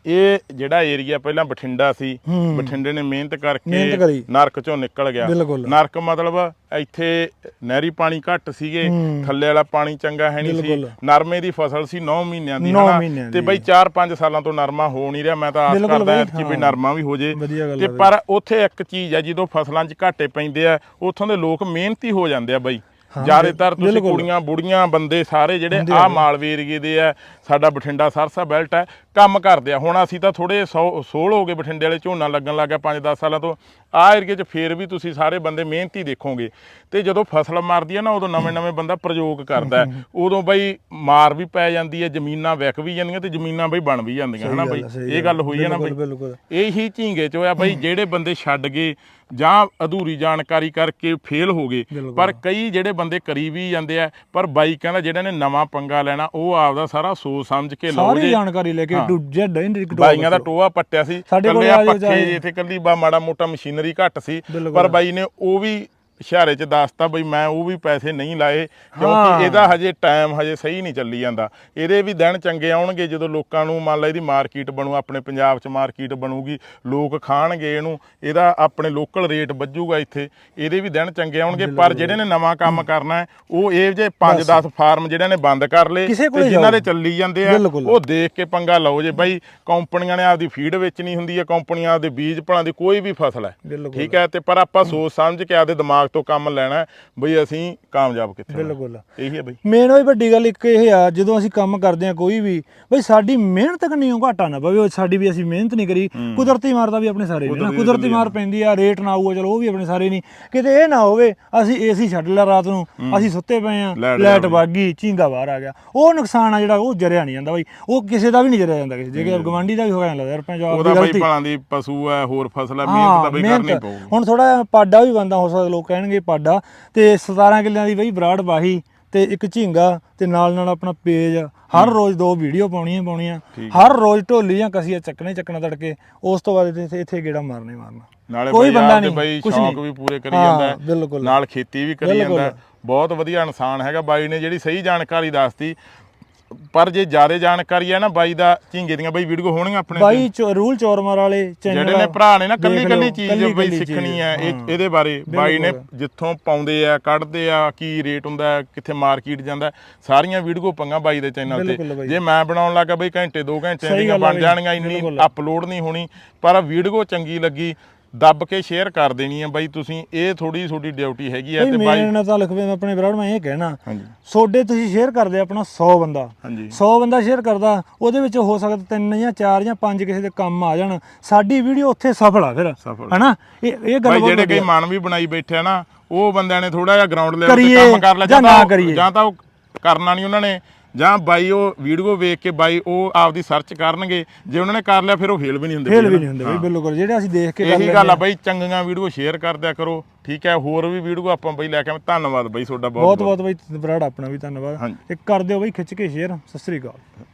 ਇਹ ਜਿਹੜਾ ਏਰੀਆ ਪਹਿਲਾਂ ਬਠਿੰਡਾ ਸੀ। ਬਠਿੰਡੇ ਨੇ ਮਿਹਨਤ ਕਰਕੇ ਕਰੀ। ਨਰਕ ਚੋਂ ਨਿਕਲ ਗਿਆ। ਨਰਕ ਮਤਲਬ ਇੱਥੇ ਨਹਿਰੀ ਪਾਣੀ ਘੱਟ ਸੀਗੇ। ਥੱਲੇ ਵਾਲਾ ਪਾਣੀ ਚੰਗਾ ਹੈ ਨਹੀਂ ਸੀ। ਨਰਮੇ ਦੀ ਫਸਲ ਸੀ 9 ਮਹੀਨਿਆਂ ਦੀ ਹਨਾ? ਤੇ। ਬਈ 4-5 ਸਾਲਾਂ ਤੋਂ ਨਰਮਾ ਹੋ ਨਹੀਂ ਰਿਹਾ ਮੈਂ ਤਾਂ ਆਸ ਕਰਦਾ ਕਿ ਵੀ। ਨਰਮਾ ਵੀ ਹੋ ਜੇ ਤੇ। ਪਰ ਉੱਥੇ ਇੱਕ ਚੀਜ਼ ਹੈ ਜਦੋਂ ਫਸਲਾਂ 'ਚ ਘਾਟੇ ਪੈਂਦੇ ਆ ਉੱਥੋਂ ਦੇ ਲੋਕ ਮਿਹਨਤੀ ਹੋ ਜਾਂਦੇ ਆ ਬਈ ਜ਼ਿਆਦਾਤਰ ਤੁਸੀਂ। ਕੁੜੀਆਂ ਬੁੜੀਆਂ ਬੰਦੇ ਸਾਰੇ ਜਿਹੜੇ ਆ ਆ। ਮਾਲਵੇ ਏਰੀਏ ਦੇ ਆ ਸਾਡਾ ਬਠਿੰਡਾ ਸਰਸਾ ਬੈਲਟ ਹੈ ਕੰਮ ਕਰਦੇ ਆ। ਹੁਣ ਅਸੀਂ ਤਾਂ ਥੋੜੇ ਸੋਲ ਹੋ ਗਏ ਬਠਿੰਡੇ ਵਾਲੇ ਝੋਨਾ ਲੱਗਣ ਲੱਗਾ 5-10 ਸਾਲਾਂ ਤੋਂ। ਆ ਏਰੀਏ 'ਚ ਫੇਰ ਵੀ ਤੁਸੀਂ ਸਾਰੇ ਬੰਦੇ ਮਿਹਨਤੀ ਦੇਖੋਗੇ। ਤੇ ਜਦੋਂ ਫਸਲ ਮਰਦੀ ਹੈ ਨਾ ਉਦੋਂ ਨਵੇਂ-ਨਵੇਂ ਬੰਦਾ ਪ੍ਰਯੋਗ ਕਰਦਾ। ਉਦੋਂ ਬਈ ਮਾਰ ਵੀ ਪੈ ਜਾਂਦੀ ਹੈ ਜ਼ਮੀਨਾਂ ਵਿਕ ਵੀ ਜਾਂਦੀਆਂ ਤੇ ਜ਼ਮੀਨਾਂ ਬਈ ਬਣ ਵੀ ਜਾਂਦੀਆਂ ਹਨਾ ਬਈ? ਇਹ ਗੱਲ ਹੋਈ ਹੈ ਨਾ ਬਈ? ਇਹੀ ਝੀਂਗੇ ਚ ਹੋਇਆ ਬਈ ਜਿਹੜੇ ਬੰਦੇ ਛੱਡ ਗਏ ਜਾਂ ਅਧੂਰੀ ਜਾਣਕਾਰੀ ਕਰਕੇ ਫੇਲ ਹੋ ਗਏ। ਪਰ ਕਈ ਜਿਹੜੇ ਬੰਦੇ ਕਰੀ ਵੀ ਜਾਂਦੇ ਆ ਪਰ ਬਾਈ ਕਹਿੰਦਾ ਜਿਹੜਾ ਨੇ ਨਵਾਂ ਪੰਗਾ ਲੈਣਾ ਉਹ ਆਪਦਾ ਸਾਰਾ ਸੋਚ ਸਮਝ ਕੇ ਲਓ ਸਾਰੀ ਜਾਣਕਾਰੀ ਲੈ ਕੇ ਹਾਂ। ਟੂ ਜ਼ੈਡ ਇੰਡਿਕ ਬਾਈਆਂ ਦਾ ਟੋਆ ਪੱਟਿਆ ਸੀ ਸਾਡੇ ਕੋਲ ਕੱਲੇ ਆ ਪੱਖੇ। ਜਿੱਥੇ ਕੱਲੀ ਬਾ ਮਾੜਾ ਮੋਟਾ ਮਸ਼ੀਨਰੀ ਘੱਟ ਸੀ। ਪਰ ਬਾਈ ਨੇ ਉਹ ਵੀ ਇਸ਼ਾਰੇ 'ਚ ਦੱਸਤਾ ਬਈ ਮੈਂ ਉਹ ਵੀ ਪੈਸੇ ਨਹੀਂ ਲਾਏ ਹਾਂ। ਕਿਉਂਕਿ ਇਹਦਾ ਹਜੇ ਟਾਈਮ ਹਜੇ ਸਹੀ ਨਹੀਂ ਚੱਲੀ ਜਾਂਦਾ ਇਹਦੇ ਵੀ ਦਿਨ ਚੰਗੇ ਆਉਣਗੇ ਜਦੋਂ ਲੋਕਾਂ ਨੂੰ ਮੰਨ ਲਾ ਇਹਦੀ ਮਾਰਕੀਟ ਬਣੂ ਆਪਣੇ ਪੰਜਾਬ 'ਚ ਮਾਰਕੀਟ ਬਣੂਗੀ ਲੋਕ ਖਾਣਗੇ ਇਹਨੂੰ ਇਹਦਾ ਆਪਣੇ ਲੋਕਲ ਰੇਟ ਵੱਜੂਗਾ ਇੱਥੇ ਇਹਦੇ ਵੀ ਦਿਨ ਚੰਗੇ ਆਉਣਗੇ ਪਰ ਜਿਹੜੇ ਨੇ ਨਵਾਂ ਕੰਮ ਕਰਨਾ ਹੈ ਉਹ ਇਹ ਜੇ 5-10 ਫਾਰਮ ਜਿਹੜੇ ਨੇ ਬੰਦ ਕਰ ਲਏ ਕਿਸੇ ਤੇ ਕੋਲੇ ਜਿਨ੍ਹਾਂ ਦੇ ਜਾਓ। ਚੱਲੀ ਜਾਂਦੇ ਆ ਬਿਲਕੁਲ। ਉਹ ਦੇਖ ਕੇ ਪੰਗਾ ਲਓ ਜੇ ਬਾਈ ਕੰਪਨੀਆਂ ਨੇ ਆਪਦੀ ਫੀਡ ਵੇਚਣੀ ਹੁੰਦੀ ਹੈ ਕੰਪਨੀਆਂ ਆਪਦੇ ਬੀਜ ਭਲਾਂ ਦੀ ਕੋਈ ਵੀ ਫਸਲ ਹੈ ਬਿਲਕੁਲ। ਠੀਕ ਹੈ ਤੇ ਪਰ ਆਪਾਂ ਸੋਚ ਸਮਝ ਕੇ ਆਪਦੇ ਦਿਮਾਗ ਤੋਂ ਕੰਮ ਲੈਣਾ ਬਈ ਅਸੀਂ ਕਾਮਯਾਬ ਕਿੱਥੇ ਹੋਣਾ। ਬਿਲਕੁਲ। ਇਹੀ ਹੈ ਬਈ। ਮੇਨ ਉਹ ਵੱਡੀ ਗੱਲ ਇੱਕ ਇਹ ਆ ਜਦੋਂ ਅਸੀਂ ਕੰਮ ਕਰਦੇ ਆ ਕੋਈ ਵੀ ਬਈ ਸਾਡੀ ਮਿਹਨਤ ਕੰਨੀਓ ਘਾਟਾ ਨਾ ਪਵੇ ਉਹ ਸਾਡੀ ਵੀ ਅਸੀਂ ਮਿਹਨਤ ਨਹੀਂ ਕਰੀ। ਕੁਦਰਤੀ ਮਾਰ ਦਾ ਵੀ ਆਪਣੇ ਸਾਰੇ ਨਾ। ਕੁਦਰਤੀ ਕੁਦਰਤੀ ਮਾਰ ਪੈਂਦੀ ਆ ਰੇਟ ਨਾ ਆਊਗਾ ਚਲੋ ਉਹ ਵੀ ਆਪਣੇ ਸਾਰੇ ਨਹੀਂ। ਕਿਤੇ ਇਹ ਨਾ ਹੋਵੇ ਅਸੀਂ ਏਸੀ ਛੱਡ ਲਿਆ ਰਾਤ ਨੂੰ ਅਸੀਂ ਸੁੱਤੇ ਪਏ ਆ ਲਾਈਟ। ਵਗ ਗਈ ਝੀਂਗਾ ਬਾਹਰ ਆ ਗਿਆ। ਉਹ ਨੁਕਸਾਨ ਆ ਜਿਹੜਾ ਉਹ ਜਰਿਆ ਨਹੀਂ ਜਾਂਦਾ ਬਈ। ਉਹ ਕਿਸੇ ਦਾ ਵੀ ਨਹੀਂ ਜਰਿਆ ਜਾਂਦਾ ਕਿਸੇ ਜੇ ਗਵਾਂਢੀ ਦਾ ਵੀ ਹੋ ਜਾਂਦਾ ਯਾਰ ਪੰਜਾਬ ਉਹਦਾ ਦੀ ਬਈ ਗਲਤੀ। ਭਲਾਂ ਦੀ ਪਸ਼ੂ ਹੈ ਹੋਰ ਫਸਲ ਹੈ ਮਿਹਨਤ ਤਾਂ ਬਈ ਕਰਨੀ ਮਿਹਨਤ। ਪਊਗੀ ਹੁਣ ਥੋੜਾ ਪਾਡਾ ਵੀ ਬੰਦਾ ਹੋ ਸਕਦਾ ਲੋਕ ਕਹਿਣਗੇ ਪਾਡਾ। ਤੇ 17 ਕਿੱਲਿਆਂ ਦੀ ਬਈ ਬਰਾੜ ਵਾਹੀ ਤੇ ਇੱਕ ਝਿੰਗਾ ਤੇ ਨਾਲ ਨਾਲ ਆਪਣਾ ਪੇਜ। ਹਰ ਰੋਜ਼ ਦੋ ਵੀਡੀਓ ਪਾਉਣੀਆਂ ਪਾਉਣੀਆਂ। ਹਰ ਰੋਜ਼ ਢੋਲੀ ਜਾਂ ਕਸੀਆ ਚੱਕਣੇ ਚੱਕਣਾ ਤੜਕੇ। ਉਸ ਤੋਂ ਬਾਅਦ ਇੱਥੇ ਇੱਥੇ ਗੇੜਾ ਮਾਰਨੇ ਮਾਰਨਾ। ਨਾਲੇ ਕੋਈ ਬੰਦਾ ਨਹੀਂ, ਬਈ ਸ਼ੌਂਕ। ਵੀ ਪੂਰੇ ਕਰੀ ਜਾਂਦਾ। ਨਾਲ ਖੇਤੀ ਵੀ ਕਰੀ। ਜਾਂਦਾ। ਬਹੁਤ ਵਧੀਆ ਇਨਸਾਨ ਹੈਗਾ। ਬਾਈ ਨੇ ਜਿਹੜੀ ਸਹੀ ਜਾਣਕਾਰੀ ਦੱਸਤੀ ਪਰ ਜੇ ਜ਼ਿਆਦਾ ਜਾਣਕਾਰੀ ਹੈ ਨਾ ਬਾਈ ਦਾ ਝੀਂਗੇ ਦੀਆਂ ਬਈ ਵੀਡੀਓ ਹੋਣਗੀਆਂ ਆਪਣੇ। ਬਾਈ ਰੂਲ ਚੌਰਮਾਰ ਵਾਲੇ ਚੈਨਲ ਜਿਹੜੇ ਨੇ ਭਰਾ ਨੇ ਨਾ ਕੱਲੀ ਕੱਲੀ ਚੀਜ਼ ਬਈ ਸਿੱਖਣੀ ਹੈ ਇਹ ਹਾਂ। ਇਹਦੇ ਬਾਰੇ ਬਾਈ ਨੇ। ਜਿੱਥੋਂ ਪਾਉਂਦੇ ਆ ਕੱਢਦੇ ਆ ਕੀ ਰੇਟ ਹੁੰਦਾ ਕਿੱਥੇ ਮਾਰਕੀਟ ਜਾਂਦਾ ਸਾਰੀਆਂ ਵੀਡੀਓ ਪੰਗਾ ਬਾਈ ਦੇ ਚੈਨਲ ਤੇ। ਜੇ ਮੈਂ ਬਣਾਉਣ ਲੱਗਾ ਬਈ ਘੰਟੇ 2 ਘੰਟੇ ਦੀਆਂ ਬਣ ਜਾਣਗੀਆਂ ਇੰਨੀ। ਅਪਲੋਡ ਨਹੀਂ ਹੋਣੀ ਪਰ ਵੀਡੀਓ ਚੰਗੀ ਲੱਗੀ ਦੱਬ ਕੇ ਸ਼ੇਅਰ ਕਰ ਦੇਣੀ ਹੈ ਬਾਈ ਤੁਸੀਂ ਇਹ ਥੋੜੀ ਤੁਹਾਡੀ ਡਿਊਟੀ ਹੈਗੀ ਬਈ ਤੇ ਬਾਈ ਮੇਨ ਤਾਂ ਲਿਖਵੇ ਮੈਂ ਆਪਣੇ ਬਰਾੜ ਮੈਂ ਇਹ ਕਹਿਣਾ ਹਾਂਜੀ ਸੋਡੇ ਤੁਸੀਂ ਸ਼ੇਅਰ ਕਰਦੇ ਆ ਆਪਣਾ 100 ਬੰਦਾ ਹਾਂਜੀ 100 ਬੰਦਾ ਸ਼ੇਅਰ ਕਰਦਾ ਉਹਦੇ ਵਿੱਚ ਹੋ ਸਕਦਾ ਤਿੰਨ ਜਾਂ ਚਾਰ ਜਾਂ ਪੰਜ ਕਿਸੇ ਦੇ ਕੰਮ ਆ ਜਾਣ ਸਾਡੀ ਵੀਡੀਓ ਉੱਥੇ ਸਫਲ ਆ ਫਿਰ ਸਫਲ। ਹਨਾ ਇਹ ਇਹ ਗੱਲ ਬਾਈ ਬਹੁਤ ਜਿਹੜੇ ਕਈ ਵਧੀਆ। ਮਨ ਵੀ ਬਣਾਈ ਬੈਠੇ ਆ ਨਾ ਉਹ ਬੰਦਿਆਂ ਨੇ ਥੋੜਾ ਜਿਹਾ ਗਰਾਊਂਡ ਲੈਵਲ ਤੇ ਕਰੀਏ ਕੰਮ ਕਰ ਲਿਆ ਜਾਂ ਤਾਂ ਉਹ- ਕਰੀਏ। ਜਾਂ ਤਾਂ ਉਹ ਕਰਨਾ ਨਹੀਂ ਉਹਨਾਂ ਨੇ ਜਾਂ ਬਾਈ ਉਹ ਵੀਡੀਓ ਵੇਖ ਕੇ ਬਾਈ ਉਹ ਆਪਦੀ ਸਰਚ ਕਰਨਗੇ ਜੇ ਉਹਨਾਂ ਨੇ ਕਰ ਲਿਆ ਫਿਰ ਉਹ ਫੇਲ ਵੀ ਨਹੀਂ ਹੁੰਦੇ ਫੇਲ ਵੀ। ਨਹੀਂ ਹੁੰਦੇ ਬਈ ਬਿਲਕੁਲ ਜਿਹੜੇ ਅਸੀਂ ਦੇਖ ਕੇ ਇਹੀ ਗੱਲ ਆ। ਬਾਈ ਚੰਗੀਆਂ ਵੀਡੀਓ ਸ਼ੇਅਰ ਕਰਦਿਆ ਕਰੋ ਠੀਕ ਹੈ ਹੋਰ ਵੀ ਵੀਡੀਓ ਆਪਾਂ ਬਾਈ ਲੈ ਕੇ ਆਵਾਂ ਧੰਨਵਾਦ ਬਾਈ ਤੁਹਾਡਾ ਬਹੁਤ ਬਹੁਤ ਬਹੁਤ ਬਈ ਬਰਾੜ ਆਪਣਾ ਵੀ ਧੰਨਵਾਦ। ਇੱਕ ਕਰ ਦਿਓ ਬਈ ਖਿੱਚ ਕੇ ਸ਼ੇਅਰ ਸਤਿ ਸ੍ਰੀ ਅਕਾਲ